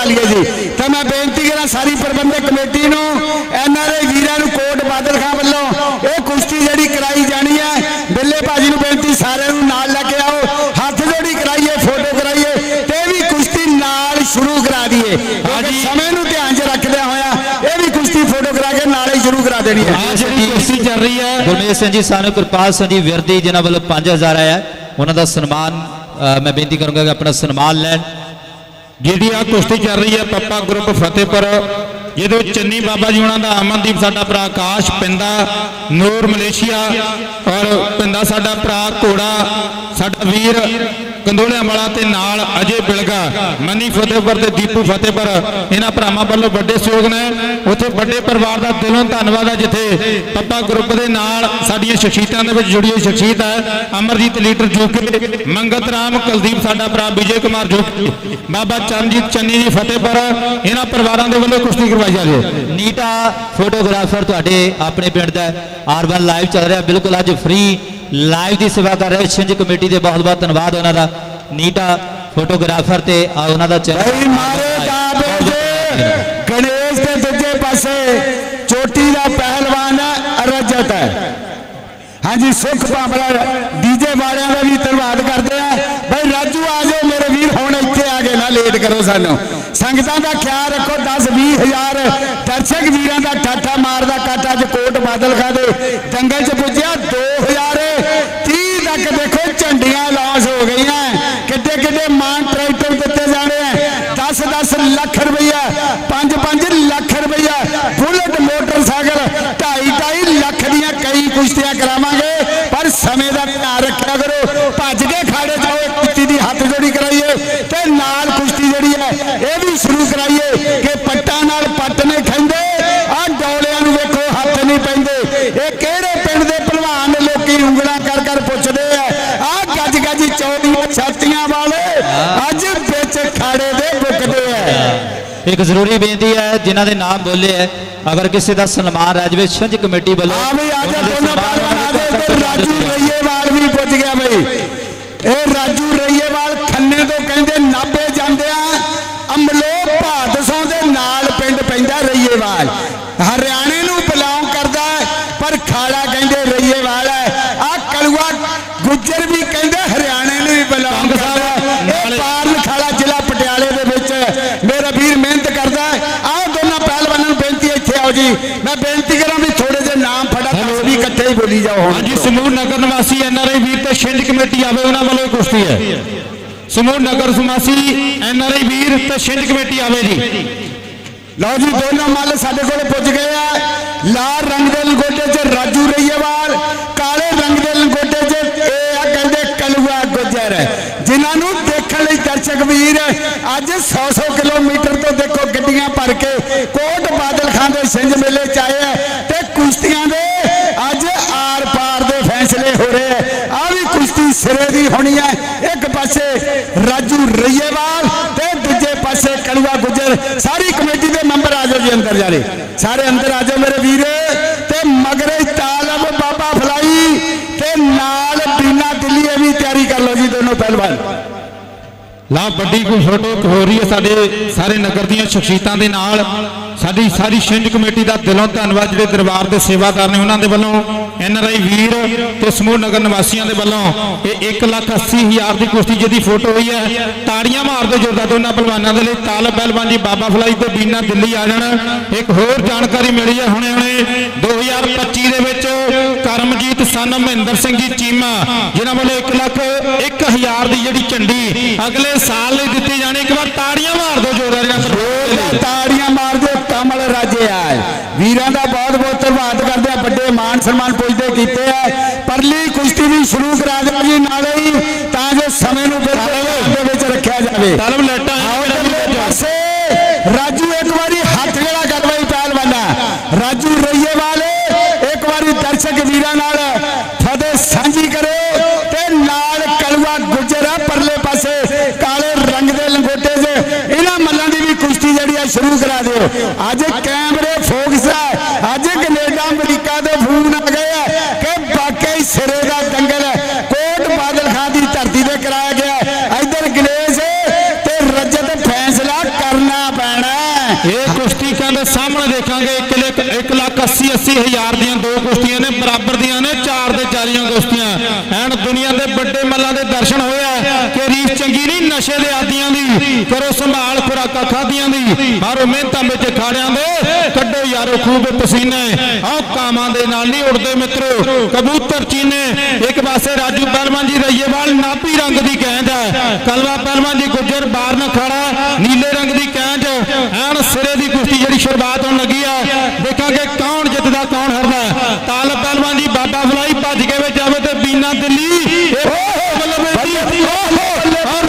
ਲਈਏ ਜੀ। ਤਾਂ ਮੈਂ ਬੇਨਤੀ ਕਰਾਂ ਸਾਰੀ ਪ੍ਰਬੰਧਕ ਕਮੇਟੀ ਨੂੰ ਐਨਆਰਆਈ ਵੀਰਾਂ ਨੂੰ ਕੋਟ ਬਾਦਲ ਖਾਂ ਵੱਲੋਂ ਇਹ ਕੁਸ਼ਤੀ ਜਿਹੜੀ ਕਰਾਈ ਜਾਣੀ ਹੈ ਬਿੱਲੇ ਭਾਜੀ ਨੂੰ ਬੇਨਤੀ ਸਾਰਿਆਂ ਨੂੰ ਨਾਲ ਲੈ ਕੇ ਆਓ। ਹੱਥ ਜੋੜੀ ਕਰਾਈਏ ਫੋਟੋ ਕਰਾਈਏ ਤੇ ਵੀ ਕੁਸ਼ਤੀ ਨਾਲ ਸ਼ੁਰੂ ਕਰਾ ਦਈਏ। ਹਾਂਜੀ। ਸਮੇਂ ਨੂੰ ਧਿਆਨ 'ਚ ਰੱਖਦਿਆਂ ਹੋਇਆ ਇਹ ਵੀ ਕੁਸ਼ਤੀ ਫੋਟੋ ਕਰਾ ਕੇ ਨਾਲ ਹੀ ਸ਼ੁਰੂ ਕਰਾ ਦੇਣੀ ਹੈ। ਹਾਂ ਜਿਹੜੀ ਕੁਸ਼ਤੀ ਚੱਲ ਰਹੀ ਹੈ। ਗੁਰਮੇਸ਼ ਸਿੰਘ ਜੀ ਸਾਨੂੰ ਕਿਰਪਾਲ ਸਿੰਘ ਜੀ ਵਿਰਦੀ ਜਿਨ੍ਹਾਂ ਵੱਲੋਂ 5000 ਆਇਆ ਉਹਨਾਂ ਦਾ ਸਨਮਾਨ ਮੈਂ ਬੇਨਤੀ ਕਰੂੰਗਾ ਕਿ ਆਪਣਾ ਸਨਮਾਨ ਲੈਣ। ਜਿਹੜੀ ਆ ਕੁਸ਼ਤੀ ਚੱਲ ਰਹੀ ਹੈ ਪੱਪਾ ਗਰੁੱਪ ਫਤਿਹਪੁਰ, ਜਿਹਦੇ ਵਿੱਚ ਚੰਨੀ ਬਾਬਾ ਜੀ ਉਹਨਾਂ ਦਾ, ਅਮਨਦੀਪ ਸਾਡਾ ਭਰਾ ਆਕਾਸ਼, ਪਿੰਦਾ ਨੂਰ ਮਲੇਸ਼ੀਆ ਔਰ ਪਿੰਦਾ ਸਾਡਾ ਭਰਾ ਘੋੜਾ, ਸਾਡਾ ਵੀਰ ਕੰਦੋਲਿਆਂ ਵਾਲਾ ਤੇ ਨਾਲ ਅਜੇ ਬਿਲਗਾ, ਮੰਨੀ ਫਤਿਹਪੁਰ ਤੇ ਦੀਪੂ ਫਤਿਹਪੁਰ। ਇਹਨਾਂ ਭਰਾਵਾਂ ਵੱਲੋਂ ਵੱਡੇ ਸਹਿਯੋਗ ਨੇ। ਉੱਥੇ ਵੱਡੇ ਪਰਿਵਾਰ ਦਾ ਦਿਲੋਂ ਧੰਨਵਾਦ ਹੈ ਜਿੱਥੇ ਪੱਪਾ ਗਰੁੱਪ ਦੇ ਨਾਲ ਸਾਡੀਆਂ ਸ਼ਖਸੀਅਤਾਂ ਦੇ ਵਿੱਚ ਜੁੜੀ ਹੋਈ ਸ਼ਖਸੀਅਤ ਹੈ ਅਮਰਜੀਤ ਲੀਡਰ ਜੋਕੇ ਮੰਗਤ ਰਾਮ, ਕੁਲਦੀਪ ਸਾਡਾ ਭਰਾ ਵਿਜੇ ਕੁਮਾਰ ਜੋਕੇ ਬਾਬਾ ਚਰਨਜੀਤ ਚੰਨੀ ਜੀ ਫਤਿਹਪੁਰ। ਇਹਨਾਂ ਪਰਿਵਾਰਾਂ ਦੇ ਵੱਲੋਂ ਕੁਸ਼ਤੀ ਕਰਵਾਈ ਜਾ ਰਹੀ ਹੈ। ਨੀਟਾ ਫੋਟੋਗ੍ਰਾਫਰ ਤੁਹਾਡੇ ਆਪਣੇ ਪਿੰਡ ਦਾ ਆਰ1 ਲਾਈਵ ਚੱਲ ਰਿਹਾ, ਬਿਲਕੁਲ ਅੱਜ ਫ੍ਰੀ ਲਾਈਵ ਦੀ ਸੇਵਾ ਕਰ ਰਹੇ ਛਿੰਝ ਕਮੇਟੀ ਦੇ ਬਹੁਤ ਬਹੁਤ ਧੰਨਵਾਦ ਉਹਨਾਂ ਦਾ। ਨੀਟਾ ਫੋਟੋਗ੍ਰਾਫਰ ਤੇ ਆ ਉਹਨਾਂ ਦਾ ਚੈਨਲ। ਗਣੇਸ਼ ਦੇ ਦੂਜੇ ਪਾਸੇ ਚੋਟੀ ਦਾ ਪਹਿਲਵਾਨ ਹੈ ਰਜਤ ਹੈ। ਹਾਂਜੀ ਸੁਖ ਭਾਵਲਾ ਡੀਜੇ ਵਾਲਿਆਂ ਦਾ ਵੀ ਧੰਨਵਾਦ ਕਰਦੇ ਆ ਬਈ ਰਾਜੂ ਆ ਜਾਓ ਮੇਰੇ ਵੀਰ ਹੁਣ ਇੱਥੇ ਆ ਕੇ ਨਾ ਲੇਟ ਕਰੋ ਸਾਨੂੰ। ਸੰਗਤਾਂ ਦਾ ਖਿਆਲ ਰੱਖੋ 10 20 ਹਜ਼ਾਰ ਦਰਸ਼ਕ ਵੀਰਾਂ ਦਾ ਠਾਠਾ ਮਾਰਦਾ ਕੱਟ ਅੱਜ ਕੋਟ ਬਾਦਲ ਖਾ ਦੇ। ਦੰਗਲ 'ਚ ਪੁੱਜਿਆ 2000 30 ਤੱਕ ਦੇਖੋ ਝੰਡੀਆਂ ਲਾਸ ਹੋ ਗਈਆਂ ਕਿੱਡੇ ਕਿੱਡੇ ਮਾਨ ਟਰੈਕਟਰ ਦਿੱਤੇ ਜਾਣੇ ਆ 10 10 ਲੱਖ ਰੁਪਈਆ 5 5 ਲੱਖ ਰੁਪਈਆ ਬੁਲਟ ਮੋਟਰਸਾਈਕਲ 2.5 2.5 ਲੱਖ ਦੀਆਂ ਕਈ ਕੁਸ਼ਤੀਆਂ ਕਰਾਵਾਂਗੇ ਪਰ ਸਮੇਂ ਦਾ ਧਿਆਨ ਰੱਖਿਆ ਕਰੋ ਭੱਜ ਕੇ ਖਾੜੇ ਜਾਓ ਇੱਕ ਕੁਸ਼ਤੀ ਦੀ ਹੱਥ ਜੋੜੀ ਕਰਾਈਏ ਤੇ ਨਾਲ ਕੁਸ਼ਤੀ ਜਿਹੜੀ ਹੈ ਇਹ ਵੀ ਸ਼ੁਰੂ ਕਰਾਈਏ ਕਿ ਪੱਟਾਂ ਨਾਲ ਪੱਟ ਨੇ ਖੰਦੇ ਆ ਡੋਲਿਆਂ ਨੂੰ ਵੇਖੋ ਹੱਥ ਨਹੀਂ ਪੈਂਦੇ ਇਹ ਕਿਹੜੇ ਪਿੰਡ ਦੇ ਭਲਵਾਨ ਨੇ ਲੋਕੀ ਉਂਗਲਾਂ ਕਰ ਕਰ ਪੁੱਛਦੇ ਆ ਆ ਗੱਜ ਗੱਜ ਚੌੜੀਆਂ ਛਾਤੀਆਂ ਵਾਲੇ ਅੱਜ ਵਿੱਚ ਖਾੜੇ ਦੇ ਬੁੱਕਦੇ ਆ ਇੱਕ ਜ਼ਰੂਰੀ ਬੇਨਤੀ ਹੈ ਜਿਨ੍ਹਾਂ ਦੇ ਨਾਮ ਬੋਲੇ ਹੈ ਅਗਰ ਕਿਸੇ ਦਾ ਸਨਮਾਨ ਰਾਜਵੇ ਛਿੰਝ ਕਮੇਟੀ ਵੱਲੋਂ ਆ ਵੀ ਆ ਜਾ ਦੋਨੋਂ ਪਹਿਲਵਾਨ ਆ ਗਏ ਰਾਜੂ ਰਈਏਵਾਲ ਵੀ ਪੁੱਜ ਗਿਆ ਬਈ ਇਹ ਰਾਜੂ ਰਈਏਵਾਲ ਖੰਨੇ ਤੋਂ ਕਹਿੰਦੇ ਨਾਭੇ ਜਾਂਦੇ ਆ ਅਮਲੋ ਭਾਦਸੋਂ ਦੇ ਨਾਲ ਪਿੰਡ ਪੈਂਦਾ ਰਈਏਵਾਲ ਹਰਿਆਣੇ ਨੂੰ ਬਿਲੋਂਗ ਕਰਦਾ ਹੈ, ਪਰ ਖਾੜਾ ਕਹਿੰਦੇ ਰਈਏਵਾਲ ਹੈ ਆ ਕਲੂਆ ਗੁੱਜਰ ਵੀ ਕਹਿੰਦੇ ਹਰਿਆਣੇ ਨੂੰ ਹੀ ਬਿਲੋਂਗ ਕਰਦਾ ਹੈ। ਇਹ ਪਾਰਨ ਖਾੜਾ ਜ਼ਿਲ੍ਹਾ ਪਟਿਆਲੇ ਦੇ ਵਿੱਚ ਹੈ। ਮੇਰਾ ਵੀਰ ਮਿਹਨਤ ਕਰਦਾ ਹੈ। ਆਹ ਦੋਨਾਂ ਪਹਿਲਵਾਨਾਂ ਨੂੰ ਬੇਨਤੀ ਹੈ, ਇੱਥੇ ਆਓ ਜੀ ਮੈਂ ਬੇਨਤੀ ਕਰਾਂ ਵੀ ਥੋੜੇ ਜਿਹੇ ਨਾਮ ਫੜਾ ਤੁਸੀਂ ਵੀ ਇਕੱਠੇ ਹੀ ਬੋਲੀ ਜਾਓ ਹੁਣ। ਹਾਂਜੀ ਸਮੂਹ ਨਗਰ ਨਿਵਾਸੀ ਐਨਆਰਆਈ ਵੀਰ ਤੇ ਛਿੰਝ ਕਮੇਟੀ ਆਵੇ ਉਹਨਾਂ ਵੱਲੋਂ ਕੁਸ਼ਤੀ ਹੈ। ਸਮੂਹ ਨਗਰ ਨਿਵਾਸੀ ਐਨਆਰਆਈ ਵੀਰ ਤੇ ਛਿੰਝ ਕਮੇਟੀ ਆਵੇ ਜੀ। ਲਓ ਜੀ ਦੋਨੋਂ ਮੱਲ ਸਾਡੇ ਕੋਲ ਪੁੱਜ ਗਏ ਆ। ਲਾਲ ਰੰਗ ਦੇ ਲੰਗੋਟੇ 'ਚ ਰਾਜੂ ਰਈਏਵਾਲ ਕਾਲੇ ਰੰਗ ਦੇ ਲੰਗੋਟੇ 'ਚ ਇਹ ਆ ਕਹਿੰਦੇ ਕਲੂਆ ਗੁੱਜਰ। ਜਿਨ੍ਹਾਂ ਨੂੰ ਦੇਖਣ ਲਈ ਦਰਸ਼ਕ ਵੀਰ ਅੱਜ 100-100 ਕਿਲੋਮੀਟਰ ਤੋਂ ਦੇਖੋ ਗੱਡੀਆਂ ਭਰ ਕੇ ਕੋਟ ਬਾਦਲ ਖਾਨ ਦੇ ਸਿੰਝ ਮੇਲੇ 'ਚ ਆਏ ਆ ਤੇ ਕੁਸ਼ਤੀਆਂ ਦੇ ਅੱਜ ਆਰ ਪਾਰ ਦੇ ਫੈਸਲੇ ਹੋ ਰਹੇ ਆ ਆ ਵੀ ਕੁਸ਼ਤੀ ਸਿਰੇ ਹੋਣੀ ਹੈ। ਇੱਕ ਪਾਸੇ ਰਾਜੂ ਰਈਏਵਾਲ ਤੇ ਦੂਜੇ ਪਾਸੇ ਕਲੂਆ ਗੁੱਜਰ। ਸਾਰੀ ਕਮੇਟੀ ਦੇ ਮੈਂਬਰ ਆ ਜਾਓ ਜੀ ਅੰਦਰ ਜਾਰੇ ਸਾਰੇ ਅੰਦਰ ਆ ਜਾਓ ਮੇਰੇ ਵੀਰ। ਤੇ ਮਗਰੇ ਤਾਲਬ ਬਾਬਾ ਫਲਾਈ ਤੇ ਨਾਲ ਬੀਨਾ ਦਿੱਲੀ ਵੀ ਤਿਆਰੀ ਕਰ ਲਓ ਜੀ ਦੋਨੋਂ ਪਹਿਲਵਾਨ। ਲਾ ਵੱਡੀ ਕੋਈ ਫੋਟੋ ਹੋ ਰਹੀ ਹੈ ਸਾਡੇ ਸਾਰੇ ਨਗਰ ਦੀਆਂ ਸ਼ਖਸੀਅਤਾਂ ਦੇ ਨਾਲ। ਸਾਡੀ ਸਾਰੀ ਛਿੰਝ ਕਮੇਟੀ ਦਾ ਦਿਲੋਂ ਧੰਨਵਾਦ। ਜਿਹੜੇ ਦਰਬਾਰ ਦੇ ਸੇਵਾਦਾਰ ਨੇ ਉਹਨਾਂ ਦੇ ਵੱਲੋਂ ਐਨਆਰਆਈ ਵੀਰ ਤੇ ਸਮੂਹ ਨਗਰ ਨਿਵਾਸੀਆਂ ਦੇ ਵੱਲੋਂ ਇਹ 1 ਲੱਖ 80 ਹਜ਼ਾਰ ਦੀ ਕੁਸ਼ਤੀ ਜਿਹਦੀ ਫੋਟੋ ਹੋਈ ਹੈ, ਤਾੜੀਆਂ ਮਾਰ ਦਿਓ ਦੋਨਾਂ ਪਹਿਲਵਾਨਾਂ ਦੇ ਲਈ ਤਾਲਬ ਪਹਿਲਵਾਨ ਜੀ ਬਾਬਾ ਫਲਾਈ ਤੇ ਬੀਨਾ ਦਿੱਲੀ ਆ ਜਾਣ। ਇੱਕ ਹੋਰ ਜਾਣਕਾਰੀ ਮਿਲੀ ਹੈ ਹੁਣੇ ਹੁਣੇ 2025 ਦੇ ਵਿੱਚ ਕਰਮਜੀਤ ਸਨ ਮਹਿੰਦਰ ਸਿੰਘ ਜੀ ਚੀਮਾ, ਜਿਨ੍ਹਾਂ ਵੱਲੋਂ 1 ਲੱਖ 1000 ਦੀ ਜਿਹੜੀ ਝੰਡੀ ਅਗਲੇ ਸਾਲ ਲਈ ਦਿੱਤੀ ਜਾਣੀ। ਇੱਕ ਵਾਰ ਤਾੜੀਆਂ ਮਾਰ ਦਿਓ ਜੋਰਦਾਰ ਤੇ ਤਾੜੀਆਂ ਮਾਰ ਦਿਓ ਕਮਲ ਰਾਜੇ ਆ ਵੀਰਾਂ ਦਾ ਬਹੁਤ ਬਹੁਤ ਧੰਨਵਾਦ ਕਰਦੇ ਆ ਵੱਡੇ ਮਾਨ ਸਨਮਾਨ ਪੁੱਜਦੇ ਕੀਤੇ ਆ। ਪਰਲੀ ਕੁਸ਼ਤੀ ਵੀ ਸ਼ੁਰੂ ਕਰਾ ਦਿਓ ਜੀ ਨਾਲੇ ਹੀ ਤਾਂ ਜੋ ਸਮੇਂ ਨੂੰ ਬਿਲਕੁਲ ਦੇ ਵਿੱਚ ਰੱਖਿਆ ਜਾਵੇ। ਤਾਲਬ ਲੈਟਾਂ ਰਾਜੂ ਇੱਕ ਵਾਰੀ ਹੱਥ ਜਿਹੜਾ ਗੱਲਬਾਈ ਪਹਿਲਵਾਨਾ ਰਾਜੂ ਰਈਏ ਵਾਲੇ ਇੱਕ ਵਾਰੀ ਦਰਸ਼ਕ ਵੀਰਾਂ ਨਾਲ ਫਤਿਹ ਸਾਂਝੀ ਕਰੋ ਤੇ ਨਾਲ ਕਲਵਾ ਗੁਜਰਾ ਪਰਲੇ ਪਾਸੇ ਕਾਲੇ ਰੰਗ ਦੇ ਲੰਗੋਟੇ 'ਚ ਇਹਨਾਂ ਮੱਲਾਂ ਦੀ ਵੀ ਕੁਸ਼ਤੀ ਜਿਹੜੀ ਆ ਸ਼ੁਰੂ ਕਰਾ ਦਿਓ। ਅੱਜ ਕੈਮਰੇ ਫੋਕਸ ਆ ਅੱਜ ਕੈਨੇਡਾ ਅਮਰੀਕਾ ਦੇ ਫੋਨ ਆ ਗਏ ਆ ਕਿ ਵਾਕਈ ਸਿਰੇ ਦਾ ਦੰਗਲ ਹੈ। ਕੋਟ ਬਾਦਲ ਖਾਨ ਦੀ ਧਰਤੀ ਤੇ ਕਰਾਇਆ ਗਿਆ ਇੱਧਰ ਗਣੇਸ਼ ਤੇ ਰਜਤ ਫੈਸਲਾ ਕਰਨਾ ਪੈਣਾ ਹੈ। ਇਹ ਕੁਸ਼ਤੀ ਕਹਿੰਦੇ ਸਾਹਮਣੇ ਦੇਖਾਂਗੇ 1 ਲੱਖ 1 ਲੱਖ 80 80 ਦੀਆਂ ਦੋ ਕੁਸ਼ਤੀਆਂ ਨੇ, ਬਰਾਬਰ ਦੀਆਂ ਨੇ, ਚਾਰ ਦੇ ਚਾਰੀਆਂ ਕੁਸ਼ਤੀਆਂ। ਐਨ ਦੁਨੀਆ ਦੇ ਵੱਡੇ ਮੱਲਾਂ ਦੇ ਦਰਸ਼ਨ ਹੋਏ ਕਿ ਰੀਸ ਚੰਗੀ ਨਹੀਂ, ਨਸ਼ੇ ਦੇ ਆਦੀਆਂ ਦੀ ਕਰੋ ਸੰਭਾਲ ਖੁਰਾਕਾਂ ਖਾਦੀਆਂ ਦੀ। ਮਾਰੋ ਮਿਹਨਤਾਂ ਵਿੱਚ ਖਾੜਿਆਂ ਦੇ, ਕੱਢੋ ਯਾਰੋ ਖੂਬ ਪਸੀਨੇ। ਆਓ ਕਾਮਾਂ ਦੇ ਨਾਲ ਨਹੀਂ ਉੜਦੇ ਮਿੱਤਰੋ, ਕਬੂਤਰ ਚੀਨੇ। ਇੱਕ ਪਾਸੇ ਰਾਜੂ ਪਹਿਲਵਾਨ ਜੀ ਰਈਏਵਾਲ ਨਾਪੀ ਰੰਗ ਦੀ ਕੈਂਜ ਹੈ ਕਲਵਾ ਪਹਿਲਵਾਨ ਜੀ ਗੁੱਜਰ ਬਾਰਨ ਖੜਾ, ਨੀਲੇ ਰੰਗ ਦੀ ਕੈਂਜ ਐਨ ਸਿਰੇ ਦੀ ਕੁਸ਼ਤੀ ਜਿਹੜੀ ਸ਼ੁਰੂਆਤ ਹੋਣ ਲੱਗੀ ਆ ਦੇਖਾਂਗੇ ਕੌਣ ਜਿੱਤਦਾ ਕੌਣ ਹਾਰਦਾ ਤਾਲਬ ਪਹਿਲਵਾਨ ਜੀ ਬਾਬਾ ਫਲਾਈ ਭੱਜ ਕੇ ਵਿੱਚ ਆਵੇ ਤੇ ਬੀਨਾ ਦਿੱਲੀ ਇਹ ਬੱਲੇ ਬੱਲੇ ਔਰ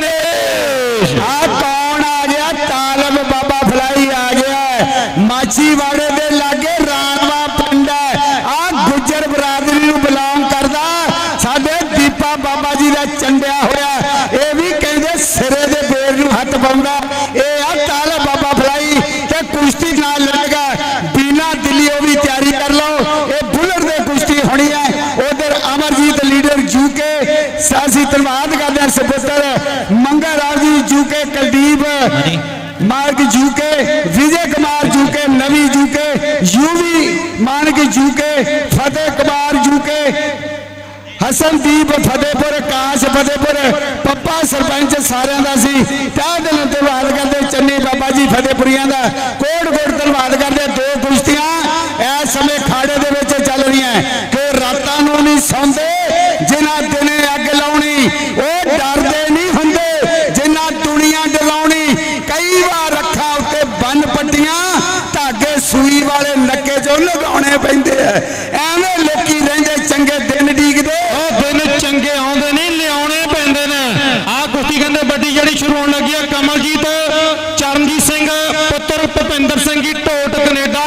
ਦੇਸ਼ ਆ ਕੌਣ ਆ ਗਿਆ ਤਾਲਬ ਬਾਬਾ ਫਲਾਈ ਆ ਗਿਆ ਹੈ। ਮਾਛੀਵਾੜੇ ਦੇ ਲਾਗੇ ਰਾਣਵਾ ਪਿੰਡ ਹੈ ਆ ਗੁੱਜਰ ਬਰਾਦਰੀ ਨੂੰ ਬਿਲੋਂਗ ਕਰਦਾ ਸਾਡੇ ਦੀਪਾ ਬਾਬਾ ਜੀ ਦਾ ਚੰਡਿਆ ਹੋਇਆ ਇਹ ਵੀ ਕਹਿੰਦੇ ਸਿਰੇ ਦੇ ਬੇਰ ਨੂੰ ਹੱਥ ਪਾਉਂਦਾ ਇਹ ਆ ਤਾਲਬ ਬਾਬਾ ਫਲਾਈ ਤੇ ਕੁਸ਼ਤੀ ਨਾਲ ਲੜੇਗਾ ਬੀਨਾ ਦਿੱਲੀ ਉਹ ਵੀ ਤਿਆਰੀ ਕਰ ਲਓ ਇਹ ਬੁਲਟ ਦੇ ਕੁਸ਼ਤੀ ਹੋਣੀ ਹੈ ਉਧਰ ਅਮਰਜੀਤ ਲੀਡਰ ਜੂਕੇ ਸਾਸੀ ਧੰਨਵਾਦ ਕਰਦੇ ਹਾਂ ਸਪੁੱਤਰ ਮੰਗਾ ਜੂਕੇ ਕੁਲਦੀਪ ਮਾਰਕ ਜੂਕੇ ਵਿਜੇ ਕੁਮਾਰ ਜੂਕੇ ਨਵੀ ਜੂਕੇ ਯੂਵੀ ਮਾਨਕ ਜੂਕੇ ਫਤਿਹ ਕੁਮਾਰ ਜੂਕੇ ਹਸਨਦੀਪ ਫਤਿਹਪੁਰ ਕਾਸ਼ ਫਤਿਹਪੁਰ ਪੱਪਾ ਸਰਪੰਚ ਸਾਰਿਆਂ ਦਾ ਸੀ। ਤਾਂ ਦਿਲੋਂ ਧੰਨਵਾਦ ਕਰਦੇ ਚੰਨੀ ਬਾਬਾ ਜੀ ਫਤਿਹਪੁਰੀਆਂ ਦਾ। ਕੋਟ ਕੋਟ ਧੰਨਵਾਦ ਕਰਦੇ ਦੋ ਕੁਸ਼ਤੀਆਂ ਇਸ ਸਮੇਂ ਖਾੜੇ ਦੇ ਵਿੱਚ ਚੱਲ ਰਹੀਆਂ ਕਿ ਰਾਤਾਂ ਨੂੰ ਨਹੀਂ ਸੌਂਦੇ ਜਿਨ੍ਹਾਂ ਦਿਨੇ ਅੱਗ ਲਾਉਣੀ ਉਹ ਡਰਦੇ ਨਹੀਂ ਹੁੰਦੇ ਜਿਨ੍ਹਾਂ ਦੁਨੀਆ ਡਰਾਉਣੀ ਕਈ ਵਾਰ ਅੱਖਾਂ ਉੱਤੇ ਬੰਨ ਪੱਟੀਆਂ ਧਾਗੇ ਸੂਈ ਵਾਲੇ ਨੱਕੇ 'ਚੋਂ ਲਗਾਉਣੇ ਪੈਂਦੇ ਆ। ਐਵੇਂ ਲੋਕੀ ਰਹਿੰਦੇ ਚੰਗੇ ਦਿਨ ਡੀਕਦੇ ਉਹ ਦਿਨ ਚੰਗੇ ਆਉਂਦੇ ਨਹੀਂ, ਲਿਆਉਣੇ ਪੈਂਦੇ ਨੇ। ਆਹ ਕੁਸ਼ਤੀ ਕਹਿੰਦੇ ਵੱਡੀ ਜਿਹੜੀ ਸ਼ੁਰੂ ਹੋਣ ਲੱਗੀ ਆ, ਕਮਲਜੀਤ ਚਰਨਜੀਤ ਸਿੰਘ ਪੁੱਤਰ ਭੁਪਿੰਦਰ ਸਿੰਘ ਜੀ ਢੋਟ ਕੈਨੇਡਾ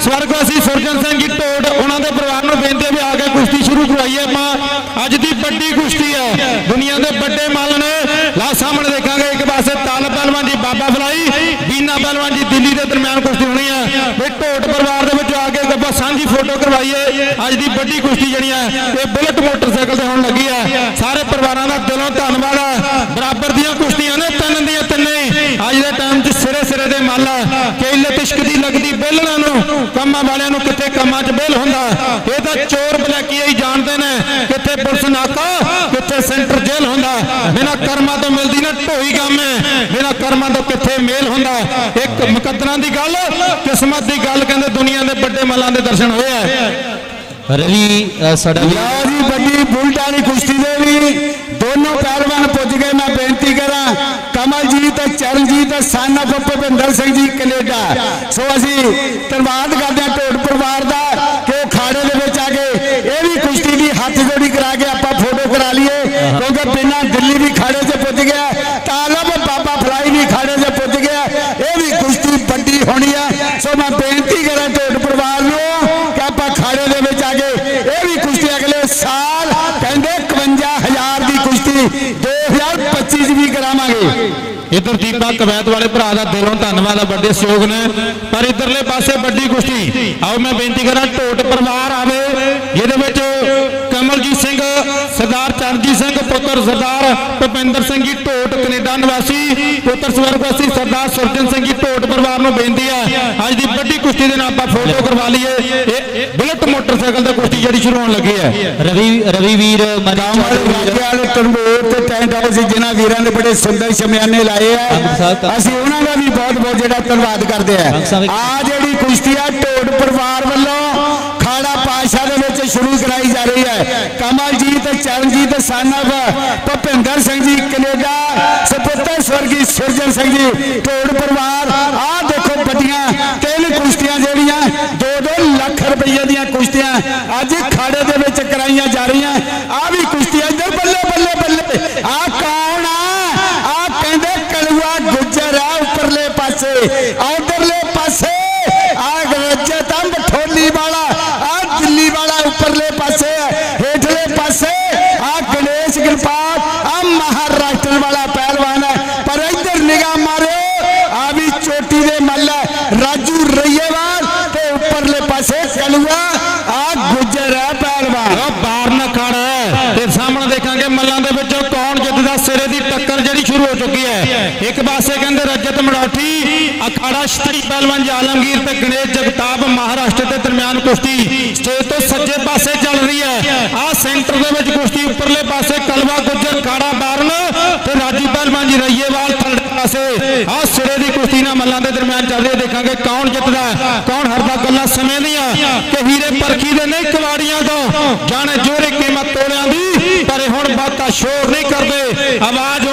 ਸਵਰਗਵਾਸੀ ਸੁਰਜਨ ਸਿੰਘ ਜੀ ਢੋਟ ਉਹਨਾਂ ਦੇ ਪਰਿਵਾਰ ਨੂੰ ਬੇਨਤੀ ਹੈ ਵੀ ਆ ਕੇ ਕੁਸ਼ਤੀ ਸ਼ੁਰੂ ਕਰਵਾਈਏ ਆਪਾਂ ਅੱਜ ਦੀ ਵੱਡੀ ਕੁਸ਼ਤੀ ਹੈ ਦੁਨੀਆ ਦੇ ਵੱਡੇ ਮੱਲ ਨੇ ਲਾ ਸਾਹਮਣੇ ਦੇਖਾਂਗੇ ਇੱਕ ਪਾਸੇ ਤਾਲਬ ਪਹਿਲਵਾਨ ਜੀ ਬਾਬਾ ਫਲਾਈ ਬੀਨਾ ਪਹਿਲਵਾਨ ਜੀ ਦਿੱਲੀ ਦੇ ਦਰਮਿਆਨ ਕੁਸ਼ਤੀ ਹੋਣੀ ਹੈ ਵੀ ਢੋਟ ਪਰਿਵਾਰ ਦੇ ਵਿੱਚ ਆ ਕੇ ਗੱਬਾ ਸਾਂਝੀ ਫੋਟੋ ਕਰਵਾਈਏ ਅੱਜ ਦੀ ਵੱਡੀ ਕੁਸ਼ਤੀ ਜਿਹੜੀ ਹੈ, ਇਹ ਬੁਲਟ ਮੋਟਰਸਾਈਕਲ ਤੇ ਹੋਣ ਲੱਗੀ ਹੈ। ਸਾਰੇ ਪਰਿਵਾਰਾਂ ਦਾ ਦਿਲੋਂ ਧੰਨਵਾਦ ਹੈ। ਬਰਾਬਰ ਦੀਆਂ ਕੁਸ਼ਤੀਆਂ ਨੇ, ਤਿੰਨ ਦੀਆਂ ਤਿੰਨੇ। ਅੱਜ ਦੇ ਟਾਈਮ 'ਚ ਸਿਰੇ ਸਿਰੇ ਦੇ ਮੱਲ ਕੇਲੇ ਤਿਸ਼ਕ ਦੀ ਲੱਗਦੀ ਬੇਲਣਾ ਨੂੰ, ਕੰਮਾਂ ਵਾਲਿਆਂ ਨੂੰ ਕਿੱਥੇ ਕੰਮਾਂ 'ਚ ਬੇਲ ਹੁੰਦਾ? ਇਹ ਤਾਂ ਚੋਰ ਬਲੈਕੀਆ ਹੀ ਜਾਣਦੇ ਨੇ, ਕਿੱਥੇ ਪੁਲਿਸ ਨਾਕਾ, ਕਿੱਥੇ ਸੈਂਟਰ ਜੇਲ੍ਹ ਹੁੰਦਾ? ਬਿਨਾਂ ਕਰਮਾਂ ਤੋਂ ਮਿਲਦੀ ਨਾ ਢੋਈ ਕੰਮ ਹੈ। ਬਿਨਾਂ ਕਰਮਾਂ ਤੋਂ ਕਿੱਥੇ ਮੇਲ ਹੁੰਦਾ? ਇੱਕ ਮੁਕੱਦਰਾਂ ਦੀ ਗੱਲ, ਕਿਸਮਤ ਦੀ ਗੱਲ ਕਹਿੰਦੇ ਦੁਨੀਆ ਦੇ ਵੱਡੇ ਮੱਲਾਂ ਦੇ ਦਰਸ਼ਨ ਹੋਏ ਆ ਰਵੀ ਸਾਡਾ ਲਓ ਜੀ, ਵੱਡੀ ਬੁਲਟ ਵਾਲੀ ਕੁਸ਼ਤੀ ਦੇ ਵੀ ਦੋਨੋਂ ਪਹਿਲਵਾਨ ਪੁੱਜ ਗਏ, ਮੈਂ ਬੇਨਤੀ ਕਰਾਂ, ਕਮਲਜੀਤ ਤੇ ਚਰਨਜੀਤ ਸਨ of ਭੁਪਿੰਦਰ ਸਿੰਘ ਜੀ, ਕੈਨੇਡਾ। ਸੋ ਅਸੀਂ ਧੰਨਵਾਦ ਕਰਦੇ ਹਾਂ ਢੋਡ ਪਰਿਵਾਰ ਦਾ ਕਿ ਉਹ ਖਾੜੇ ਦੇ ਵਿੱਚ ਆ ਕੇ ਇਹ ਵੀ ਕੁਸ਼ਤੀ ਦੀ ਹੱਥ ਜੋੜੀ ਕਰਾ ਕੇ ਆਪਾਂ ਫੋਟੋ ਕਰਾ ਲਈਏ, ਕਿਉਂਕਿ ਬਿਨਾਂ ਦਿੱਲੀ ਵੀ ਖਾੜੇ 'ਚ ਪੁੱਜ ਗਿਆ, ਤਾਲਬ ਬਾਬਾ ਫਲਾਈ ਵੀ ਖਾੜੇ 'ਚ ਪੁੱਜ ਗਿਆ, ਇਹ ਵੀ ਕੁਸ਼ਤੀ ਵੱਡੀ ਹੋਣੀ ਆ। ਸੋ ਮੈਂ ਬੇਨਤੀ ਕਰਾਂ ਢੋਡ ਪਰਿਵਾਰ ਨੂੰ ਕਿ ਆਪਾਂ ਖਾੜੇ ਦੇ ਵਿੱਚ ਆ ਕੇ ਇਹ ਵੀ ਕੁਸ਼ਤੀ ਅਗਲੇ ਸਾਲ ਕਹਿੰਦੇ 51000 ਦੀ ਕੁਸ਼ਤੀ 2025 ਚ ਵੀ ਕਰਾਵਾਂਗੇ ਇਧਰ ਦੀਪਾ ਕਵੈਤ ਵਾਲੇ ਭਰਾ ਦਾ ਦਿਲੋਂ ਧੰਨਵਾਦ ਆ, ਵੱਡੇ ਸਹਿਯੋਗ ਨੇ। ਪਰ ਇਧਰਲੇ ਪਾਸੇ ਵੱਡੀ ਕੁਸ਼ਤੀ। ਆਓ ਮੈਂ ਬੇਨਤੀ ਕਰਾਂ, ਢੋਟ ਪਰਿਵਾਰ ਆਵੇ, ਜਿਹਦੇ ਵਿੱਚ ਕਮਲਜੀਤ ਸਿੰਘ, ਸਰਦਾਰ ਚਰਨਜੀਤ ਸਿੰਘ, ਪੁੱਤਰ ਸਰਦਾਰ ਭੁਪਿੰਦਰ ਸਿੰਘ ਜੀ ਢੋਟ, ਕੈਨੇਡਾ ਨਿਵਾਸੀ, ਪੁੱਤਰ ਸਵਰਗਵਾਸੀ ਸਰਦਾਰ ਸੁਰਜਨ ਸਿੰਘ ਜੀ ਢੋਟ ਪਰਿਵਾਰ ਨੂੰ ਬੇਨਤੀ ਆ, ਅੱਜ ਦੀ ਵੱਡੀ ਕੁਸ਼ਤੀ ਦੇ ਨਾਲ ਆਪਾਂ ਫੋਟੋ ਕਰਵਾ ਲਈਏ। ਬੁਲਟ ਮੋਟਰਸਾਈਕਲ ਤੇ ਕੁਸ਼ਤੀ ਜਿਹੜੀ ਸ਼ੁਰੂ ਹੋਣ ਲੱਗੀ ਹੈ। ਰਵੀ ਰਵੀ ਵੀਰ ਮਨੀ ਵਾਲੇ ਵਾਲੇ ਤੰਬੂਰ ਤੇ ਟੈਂਟ ਹਾਊਸ ਜਿਨ੍ਹਾਂ ਵੀਰਾਂ ਨੇ ਬੜੇ ਸੁੰਦਰ ਸ਼ਮਿਆਨੇ ਲਾਏ ਆ। ਅਸੀਂ ਉਹਨਾਂ ਦਾ ਵੀ ਬਹੁਤ ਬਹੁਤ ਜਿਹੜਾ ਧੰਨਵਾਦ ਕਰਦੇ ਆ। ਆ ਜਿਹੜੀ ਕੁਸ਼ਤੀ ਆ ਢੋਡ ਪਰਿਵਾਰ ਵੱਲੋਂ ਖਾੜਾ ਪਾਸ਼ਾ ਦੇ ਵਿੱਚ ਸ਼ੁਰੂ ਕਰਾਈ ਜਾ ਰਹੀ ਹੈ। ਕਮਲਜੀਤ ਚਰਨਜੀਤ ਸਾਨਵ ਭੁਪਿੰਦਰ ਸਿੰਘ ਜੀ ਕੈਨੇਡਾ ਸੁਪੁੱਤਰ ਸਵਰਗੀ ਸੁਰਜਨ ਸਿੰਘ ਜੀ ਢੋਡ ਪਰਿਵਾਰ। ਆ ਦੇਖੋ ਵੱਡੀਆਂ ਤਿੰਨ ਕੁਸ਼ਤੀਆਂ ਜਿਹੜੀਆਂ 2-2 ਲੱਖ ਰੁਪਏ ਦੀਆਂ ਕੁਸ਼ਤੀਆਂ ਅੱਜ ਖਾੜੇ ਦੇ ਵਿੱਚ ਕਰਾਈਆਂ ਜਾ ਰਹੀਆਂ ਆ ਵੀ ਕੁਸ਼ਤੀਆਂ ਇੱਧਰ ਬੱਲੇ ਬੱਲੇ ਬੱਲੇ ਆ ਕੌਣ ਆ ਆ ਕਹਿੰਦੇ ਕਲੂਆ ਗੁੱਜਰ ਆ ਉੱਪਰਲੇ ਪਾਸੇ ਉਧਰਲੇ ਪਾਸੇ ਆ ਰੱਜੇ ਤੰਬ ਠੋਲੀ ਵਾਲਾ ਆ ਦਿੱਲੀ ਵਾਲਾ ਉੱਪਰਲੇ ਪਾਸੇ ਹੇਠਲੇ ਪਾਸੇ ਆ ਗਣੇਸ਼ ਕਿਰਪਾਲ ਆ ਮਹਾਰਾਸ਼ਟਰ ਵਾਲਾ ਪਹਿਲਵਾਨ ਹੈ ਪਰ ਇੱਧਰ ਨਿਗਾਹ ਮਾਰਿਓ ਆ ਵੀ ਚੋਟੀ ਦੇ ਮੱਲ ਹੈ, ਰਾਜੂ ਰਈਏਵਾਲ ਤੇ ਉੱਪਰਲੇ ਪਾਸੇ ਕਲੂਆ ਆ ਗੁੱਜਰ ਹੈ ਪਹਿਲਵਾਨ ਉਹ ਬਾਹਰ ਨਾ ਖੜ ਤੇ ਸਾਹਮਣੇ ਦੇਖਾਂਗੇ ਮੱਲਾਂ ਦੇ ਵਿੱਚੋਂ ਕੌਣ ਜਿੱਤਦਾ ਸਿਰੇ ਦੀ ਟੱਕਰ ਜਿਹੜੀ ਸ਼ੁਰੂ ਹੋ ਚੁੱਕੀ ਹੈ ਇੱਕ ਪਾਸੇ ਕਹਿੰਦੇ ਰਜਤ ਮੜਾਠੀ ਅਖਾੜਾ ਪਹਿਲਵਾਨ ਆਲਮਗੀਰ ਤੇ ਗਣੇਸ਼ ਜਗਤਾਪ ਮਹਾਰਾਸ਼ਟਰ ਦੇ ਦਰਮਿਆਨ ਕੁਸ਼ਤੀ ਸਟੇਜ ਤੋਂ ਸੱਜੇ ਪਾਸੇ ਚੱਲ ਰਹੀ ਹੈ। ਆਹ ਸੈਂਟਰ ਦੇ ਵਿੱਚ ਕੁਸ਼ਤੀ ਉੱਪਰਲੇ ਪਾਸੇ ਕਲਵਾ, ਗੁੱਜਰ, ਖਾੜਾ, ਬਾਰਨ ਪਾਸੇ। ਆ ਸਿਰੇ ਦੀ ਕੁਸ਼ਤੀ ਨਾਲ ਮੱਲਾਂ ਦੇ ਦਰਮਿਆਨ ਚੱਲ ਰਹੀ ਹੈ। ਦੇਖਾਂਗੇ ਕੌਣ ਜਿੱਤਦਾ ਕੌਣ ਹਰਦਾ ਗੱਲਾਂ ਸਮੇਂ ਦੀਆਂ। ਕਿ ਹੀਰੇ ਪਰਖੀ ਦੇ ਨਹੀਂ ਕਵਾੜੀਆਂ ਤੋਂ। ਜਾਣੇ ਜੋਰੇ ਕੀਮਤ ਤੋਲਿਆਂ ਦੀ, ਪਰ ਹੁਣ ਬਾਤਾਂ ਸ਼ੋਰ ਨਹੀਂ ਕਰਦੇ। ਆਵਾਜ਼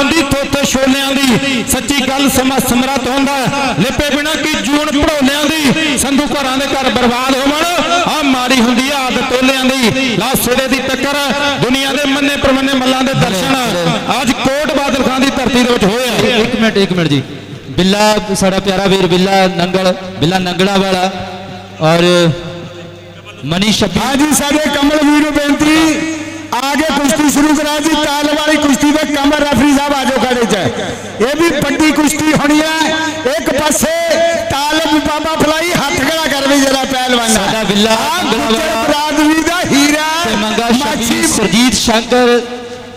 ਥੋਥੇ ਛੋਲਿਆਂ ਦੀ ਸੱਚੀ ਗੱਲ ਸਮਾ ਸਮਰੱਥ ਹੁੰਦਾ। ਲਿਪੇ ਬਿਨਾ ਕੀ ਜੂਨ ਭੜੋਲਿਆਂ ਦੀ ਸੰਧੂ ਘਰਾਂ ਦੇ ਘਰ ਬਰਬਾਦ ਹੋਵਣ? ਆ ਮਾੜੀ ਹੁੰਦੀ ਆ ਆਦਤ ਤੋਲਿਆਂ ਦੀ। ਲਾ ਸਿਰੇ ਦੀ ਟੱਕਰ ਦੁਨੀਆ ਦੇ ਮੰਨੇ ਪਰਮੰਨੇ ਮੱਲਾਂ ਦੇ ਦਰਸ਼ਨ। ਅੱਜ ਕੋਟ ਬਾਦਲ ਖਾਨ ਦੀ ਧਰਤੀ ਦੇ ਵਿੱਚ ਹੋਏ ਆ। ਇੱਕ ਮਿੰਟ ਇੱਕ ਮਿੰਟ ਜੀ। ਬਿੱਲਾ ਸਾਡਾ ਪਿਆਰਾ ਵੀਰ ਬਿੱਲਾ ਨੰਗਲ ਬਿੱਲਾ ਨੰਗੜਾ ਵਾਲਾ ਔਰ ਮਨੀ ਸ਼ਬੀ। ਹਾਂਜੀ ਸਾਡੇ ਕਮਲ ਵੀਰ ਨੂੰ ਬੇਨਤੀ ਆਗੇ ਕੁਸ਼ਤੀ ਸ਼ੁਰੂ ਕਰਾ ਜੀ ਤਾਲ ਵਾਲੀ ਕੁਸ਼ਤੀ ਦੇ ਕਮਰ ਖੜੇ ਚ ਇਹ ਵੀ ਵੱਡੀ ਕੁਸ਼ਤੀ ਹੋਣੀ ਹੈ। ਇੱਕ ਪਾਸੇ ਤਾਲਬ ਬਾਬਾ ਫਲਾਈ ਹੱਥ ਖੜਾ ਕਰ ਵੀ ਜਰਾ ਪਹਿਲਵਾਨ ਸਾਡਾ ਬਿੱਲਾ ਬਰਾਦਰੀ ਦਾ ਹੀਰਾ ਤੇ ਮੰਗਾ ਸ਼ਬੀ ਸਰਜੀਤ ਸ਼ੰਕਰ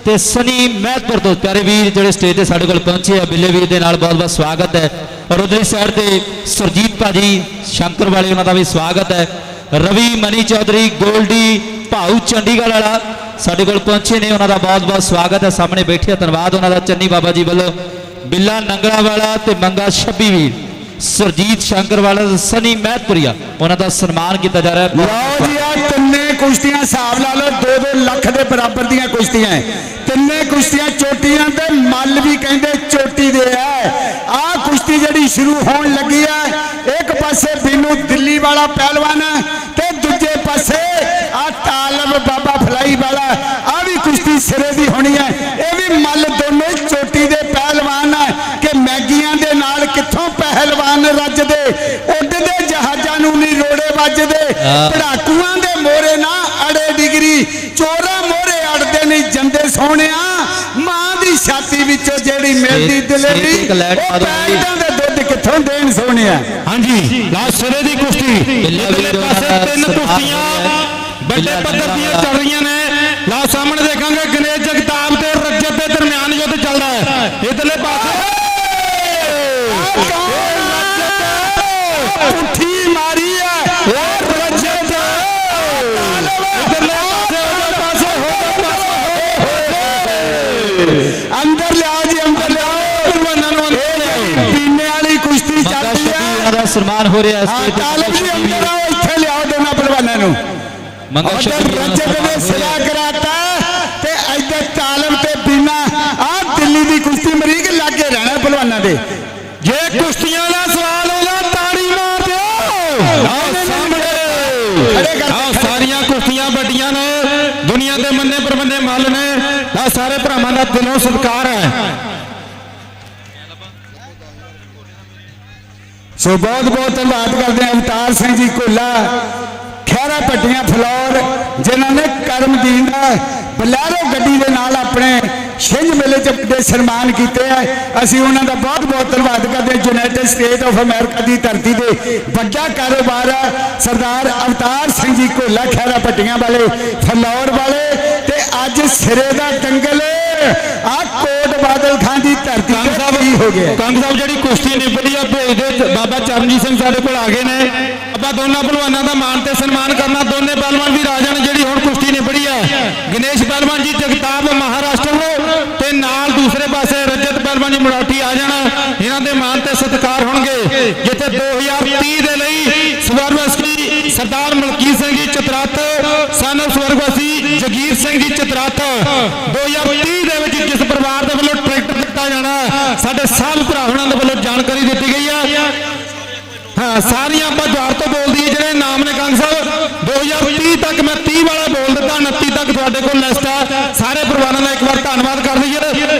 ਤੇ ਸਨੀ ਮਹਿਤਪੁਰ ਤੋਂ। ਪਿਆਰੇ ਵੀਰ ਜਿਹੜੇ ਸਟੇਜ ਤੇ ਸਾਡੇ ਕੋਲ ਪਹੁੰਚੇ ਆ ਬਿੱਲੇ ਵੀਰ ਦੇ ਨਾਲ ਬਹੁਤ ਬਹੁਤ ਸਵਾਗਤ ਹੈ। ਔਰ ਉਧਰਲੀ ਸਾਈਡ ਤੇ ਸਰਜੀਤ ਭਾਜੀ ਸ਼ੰਕਰ ਵਾਲੇ ਉਹਨਾਂ ਦਾ ਵੀ ਸਵਾਗਤ ਹੈ। ਰਵੀ ਮਨੀ ਚੌਧਰੀ ਗੋਲਡੀ ਭਾਊ ਚੰਡੀਗੜ੍ਹ ਵਾਲਾ ਸਾਡੇ ਕੋਲ ਪਹੁੰਚੇ ਨੇ, ਉਹਨਾਂ ਦਾ ਬਹੁਤ ਬਹੁਤ ਸਵਾਗਤ ਹੈ। ਸਾਹਮਣੇ ਬੈਠੇ ਆ ਧੰਨਵਾਦ ਉਹਨਾਂ ਦਾ, ਚੰਨੀ ਬਾਬਾ ਜੀ ਵੱਲੋਂ। ਬਿੱਲਾ ਨੰਗਲਾ ਵਾਲਾ ਤੇ ਮੰਗਾ ਛੱਬੀ ਵੀਰ, ਸਰਜੀਤ ਸ਼ੰਕਰ ਵਾਲਾ ਤੇ ਸਨੀ ਮਹਿਤਪੁਰੀਆ, ਉਹਨਾਂ ਦਾ ਸਨਮਾਨ ਕੀਤਾ ਜਾ ਰਿਹਾ ਹੈ। ਲਓ ਜੀ ਆ ਤਿੰਨੇ ਕੁਸ਼ਤੀਆਂ ਹਿਸਾਬ ਲਾ ਲਓ 2-2 ਲੱਖ ਦੇ ਬਰਾਬਰ ਦੀਆਂ ਕੁਸ਼ਤੀਆਂ ਹੈ। ਤਿੰਨੇ ਕੁਸ਼ਤੀਆਂ ਚੋਟੀਆਂ ਤੇ ਮੱਲ ਵੀ ਕਹਿੰਦੇ ਚੋਟੀ ਦੇ ਹੈ। ਆ ਕੁਸ਼ਤੀ ਜਿਹੜੀ ਸ਼ੁਰੂ ਹੋਣ ਲੱਗੀ ਹੈ, ਇੱਕ ਪਾਸੇ ਬੀਨੂ ਦਿੱਲੀ ਵਾਲਾ ਪਹਿਲਵਾਨ ਹੈ ਤੇ ਦੂਜੇ ਪਾਸੇ ਆ ਤਾਲਬ ਬਾਬਾ ਫਲਾਈ ਵਾਲਾ ਆ ਵੀ ਕੁਸ਼ਤੀ ਸਿਰੇ ਦੀ ਹੋਣੀ ਹੈ ਇਹ ਵੀ ਮੱਲ ਦੋਨੇ ਚੋਟੀ ਦੇ ਪਹਿਲਵਾਨ ਹੈ ਕਿ ਮੈਗੀਆਂ ਦੇ ਨਾਲ ਕਿੱਥੋਂ ਪਹਿਲਵਾਨ ਰੱਜਦੇ ਉੱਡਦੇ ਜਹਾਜ਼ਾਂ ਨੂੰ ਨਹੀਂ ਰੋੜੇ ਵੱਜਦੇ ਹਾਂ। ਪੜਾਕੂਆਂ ਦੇ ਮੋਰੇ ਨਾ ਅੜੇ ਡਿਗਰੀ। ਚੋਰਾ ਮੋਰੇ ਅੜਦੇ ਨਹੀਂ ਜੰਦੇ ਸੋਹਣਿਆ। ਮਾਂ ਦੀ ਛਾਤੀ ਵਿੱਚੋਂ ਜਿਹੜੀ ਮਿਲਦੀ ਦਲੇਰੀ ਉਹ ਦੇ ਦੁੱਧ ਕਿੱਥੋਂ ਦੇਣ ਸੋਹਣਿਆ? ਹਾਂਜੀ ਲਾ ਸਿਰੇ ਦੀ ਕੁਸ਼ਤੀ। ਇਧਰਲੇ ਪਾਸੇ ਤਿੰਨ ਕੁਸ਼ਤੀਆਂ। ਵੱਡੇ ਬਿੱਲਾ ਪੱਧਰ ਦੀਆਂ ਚੱਲ ਰਹੀਆਂ ਨੇ ਲਾ ਸਾਹਮਣੇ ਦੇਖਾਂਗੇ ਗਣੇਸ਼ ਜਗਤਾਪ ਤੇ ਰਜਤ ਦੇ ਦਰਮਿਆਨ ਯੁੱਧ ਚੱਲਦਾ ਹੈ ਇਧਰਲੇ ਪਾਸੇ ਪੁੱਠੀ ਮਾਰੀ ਹੈ ਉਹ ਰਜਤ ਇਧਰਲੇ ਪਾਸੇ ਉਹਦੇ ਪਾਸੇ ਹੋਦੇ ਪਾਸੇ ਅੰਦਰ ਲਿਆਓ ਜੀ ਅੰਦਰ ਲਿਆਓ ਪਹਿਲਵਾਨਾਂ ਨੂੰ ਅੰਦਰ ਲਿਆਓ। ਪੀਨੇ ਵਾਲੀ ਕੁਸ਼ਤੀ ਮੰਗਾ ਚੱਲਦੀ ਸ਼ਬੀ ਹੈ ਉਹਨਾਂ ਦਾ ਸਨਮਾਨ ਹੋ ਰਿਹਾ ਹਾਂ ਤਾਲਬ ਜੀ ਅੰਦਰ ਆਓ ਇੱਥੇ ਲਿਆਓ ਦੋਨਾਂ ਪਹਿਲਵਾਨਾਂ ਨੂੰ। ਮੰਗਾ ਉਧਰ ਸ਼ਬੀ ਉਹਨਾਂ ਦਾ ਰਜਤ ਨੇ ਸਿਰਾ। ਕਰਾਤਾ ਤੇ ਇੱਧਰ ਤਾਲਬ ਤੇ ਬੀਨਾ ਆ ਦਿੱਲੀ ਦੀ ਕੁਸ਼ਤੀ ਮਰੀਕ ਲਾਗੇ ਰਹਿਣਾ ਪਹਿਲਵਾਨਾਂ ਦੇ। ਜੇ ਕੁਸ਼ਤੀਆਂ ਦਾ ਸਵਾਲ ਹੋਗਾ ਤਾੜੀ ਮਾਰ ਦਿਓ। ਸਾਹਮਣੇ। ਆਓ ਸਾਰੀਆਂ ਕੁਸ਼ਤੀਆਂ ਵੱਡੀਆਂ ਨੇ। ਦੁਨੀਆ ਦੇ ਮੰਨੇ ਪਰਮੰਨੇ ਮੱਲ ਨੇ। ਆ ਸਾਰੇ ਭਰਾਵਾਂ ਦਾ ਦਿਲੋਂ ਸਤਿਕਾਰ ਹੈ। ਸੋ ਬਹੁਤ ਬਹੁਤ ਧੰਨਵਾਦ ਕਰਦੇ ਹਾਂ ਅਵਤਾਰ ਸਿੰਘ ਜੀ ਕੋਲਾ ਖੈਰਾ ਪੱਟੀਆਂ ਫਲੌਰ, ਜਿਨ੍ਹਾਂ ਨੇ ਕਰਮਦੀਨ ਦਾ ਬਲੈਰੋ ਗੱਡੀ ਦੇ ਨਾਲ ਆਪਣੇ ਛਿੰਝ ਮੇਲੇ 'ਚ ਵੱਡੇ ਸਨਮਾਨ ਕੀਤੇ ਆ। ਅਸੀਂ ਉਹਨਾਂ ਦਾ ਬਹੁਤ ਬਹੁਤ ਧੰਨਵਾਦ ਕਰਦੇ ਹਾਂ ਯੂਨਾਈਟਿਡ ਸਟੇਟ ਆਫ ਅਮਰੀਕਾ ਦੀ ਧਰਤੀ ਦੇ ਵੱਡਾ ਕਾਰੋਬਾਰ ਹੈ ਸਰਦਾਰ ਅਵਤਾਰ ਸਿੰਘ ਜੀ ਕੋਲਾ ਖੈਰਾ ਪੱਟੀਆਂ ਵਾਲੇ, ਫਲੌਰ ਵਾਲੇ। ਤੇ ਅੱਜ ਸਿਰੇ ਦਾ ਦੰਗਲ ਆ ਕੋਟ ਬਾਦਲ ਖਾਨ ਦੀ ਧਰਤੀ ਕੰਗ ਤੇ ਕੀ ਹੋ ਗਿਆ ਕੰਗ ਸਾਹਿਬ ਜਿਹੜੀ ਕੁਸ਼ਤੀ ਨਿਬੜੀ ਆ ਭੇਜ ਦੇ ਬਾਬਾ ਚਰਨਜੀਤ ਸਿੰਘ ਸਾਡੇ ਕੋਲ ਆ ਗਏ ਨੇ। ਆਪਾਂ ਦੋਨਾਂ ਪਹਿਲਵਾਨਾਂ ਦਾ ਮਾਣ ਤੇ ਸਨਮਾਨ ਕਰਨਾ। ਦੋਨੇ ਪਹਿਲਵਾਨ ਵੀ ਰਾਜਾ ਜਿਹੜੀ ਹੁਣ ਕੁਸ਼ਤੀ ਨਿਬੜੀ ਆ। ਗਣੇਸ਼ ਪਹਿਲਵਾਨ ਜੀ, ਜਗਤਾਪ ਮਹਾਰਾਸ਼ਟਰ ਤੋਂ ਤੇ ਨਾਲ ਦੂਸਰੇ ਪਾਸੇ ਰਜਤ ਪਹਿਲਵਾਨ ਜੀ, ਮਰਾਠੀ ਆ ਜਾਣਾ। ਇਹਨਾਂ ਦੇ ਮਾਣ ਤੇ ਸਤਿਕਾਰ ਹੋਣਗੇ। ਜਿੱਥੇ 2030 ਦੇ ਲਈ ਸਵਰਗਵਾਸੀ ਸਰਦਾਰ ਮਲਕੀਤ ਸਿੰਘ ਜੀ ਚਤਰਤ ਸਨ ਸਵਰਗਵਾਸੀ ਜਗੀਰ ਸਿੰਘ ਜੀ ਚਤਰਤ 2030 ਦੇ ਵਿੱਚ ਜਿਸ ਪਰਿਵਾਰ ਦੇ ਵੱਲੋਂ ਟਰੈਕਟਰ ਦਿੱਤਾ ਜਾਣਾ ਸਾਡੇ ਸਭ ਭਰਾਵਾਂ ਦੇ ਵੱਲੋਂ ਜਾਣਕਾਰੀ ਦਿੱਤੀ ਗਈ ਆ। ਹਾਂ, ਸਾਰੀਆਂ ਆਪਾਂ ਜਵਾਰ ਤੋਂ ਬੋਲਦੀ ਜਿਹੜੇ ਨਾਮ ਨੇ ਕੰਗ ਸਾਹਿਬ 2030 ਤੱਕ ਮੈਂ 30 ਵਾਲਾ ਬੋਲ ਦਿੱਤਾ 29 ਤੱਕ ਤੁਹਾਡੇ ਕੋਲ ਲਿਸਟ ਆ। ਸਾਰੇ ਪਰਿਵਾਰਾਂ ਦਾ ਇੱਕ ਵਾਰ ਧੰਨਵਾਦ ਕਰ ਦਈਏ।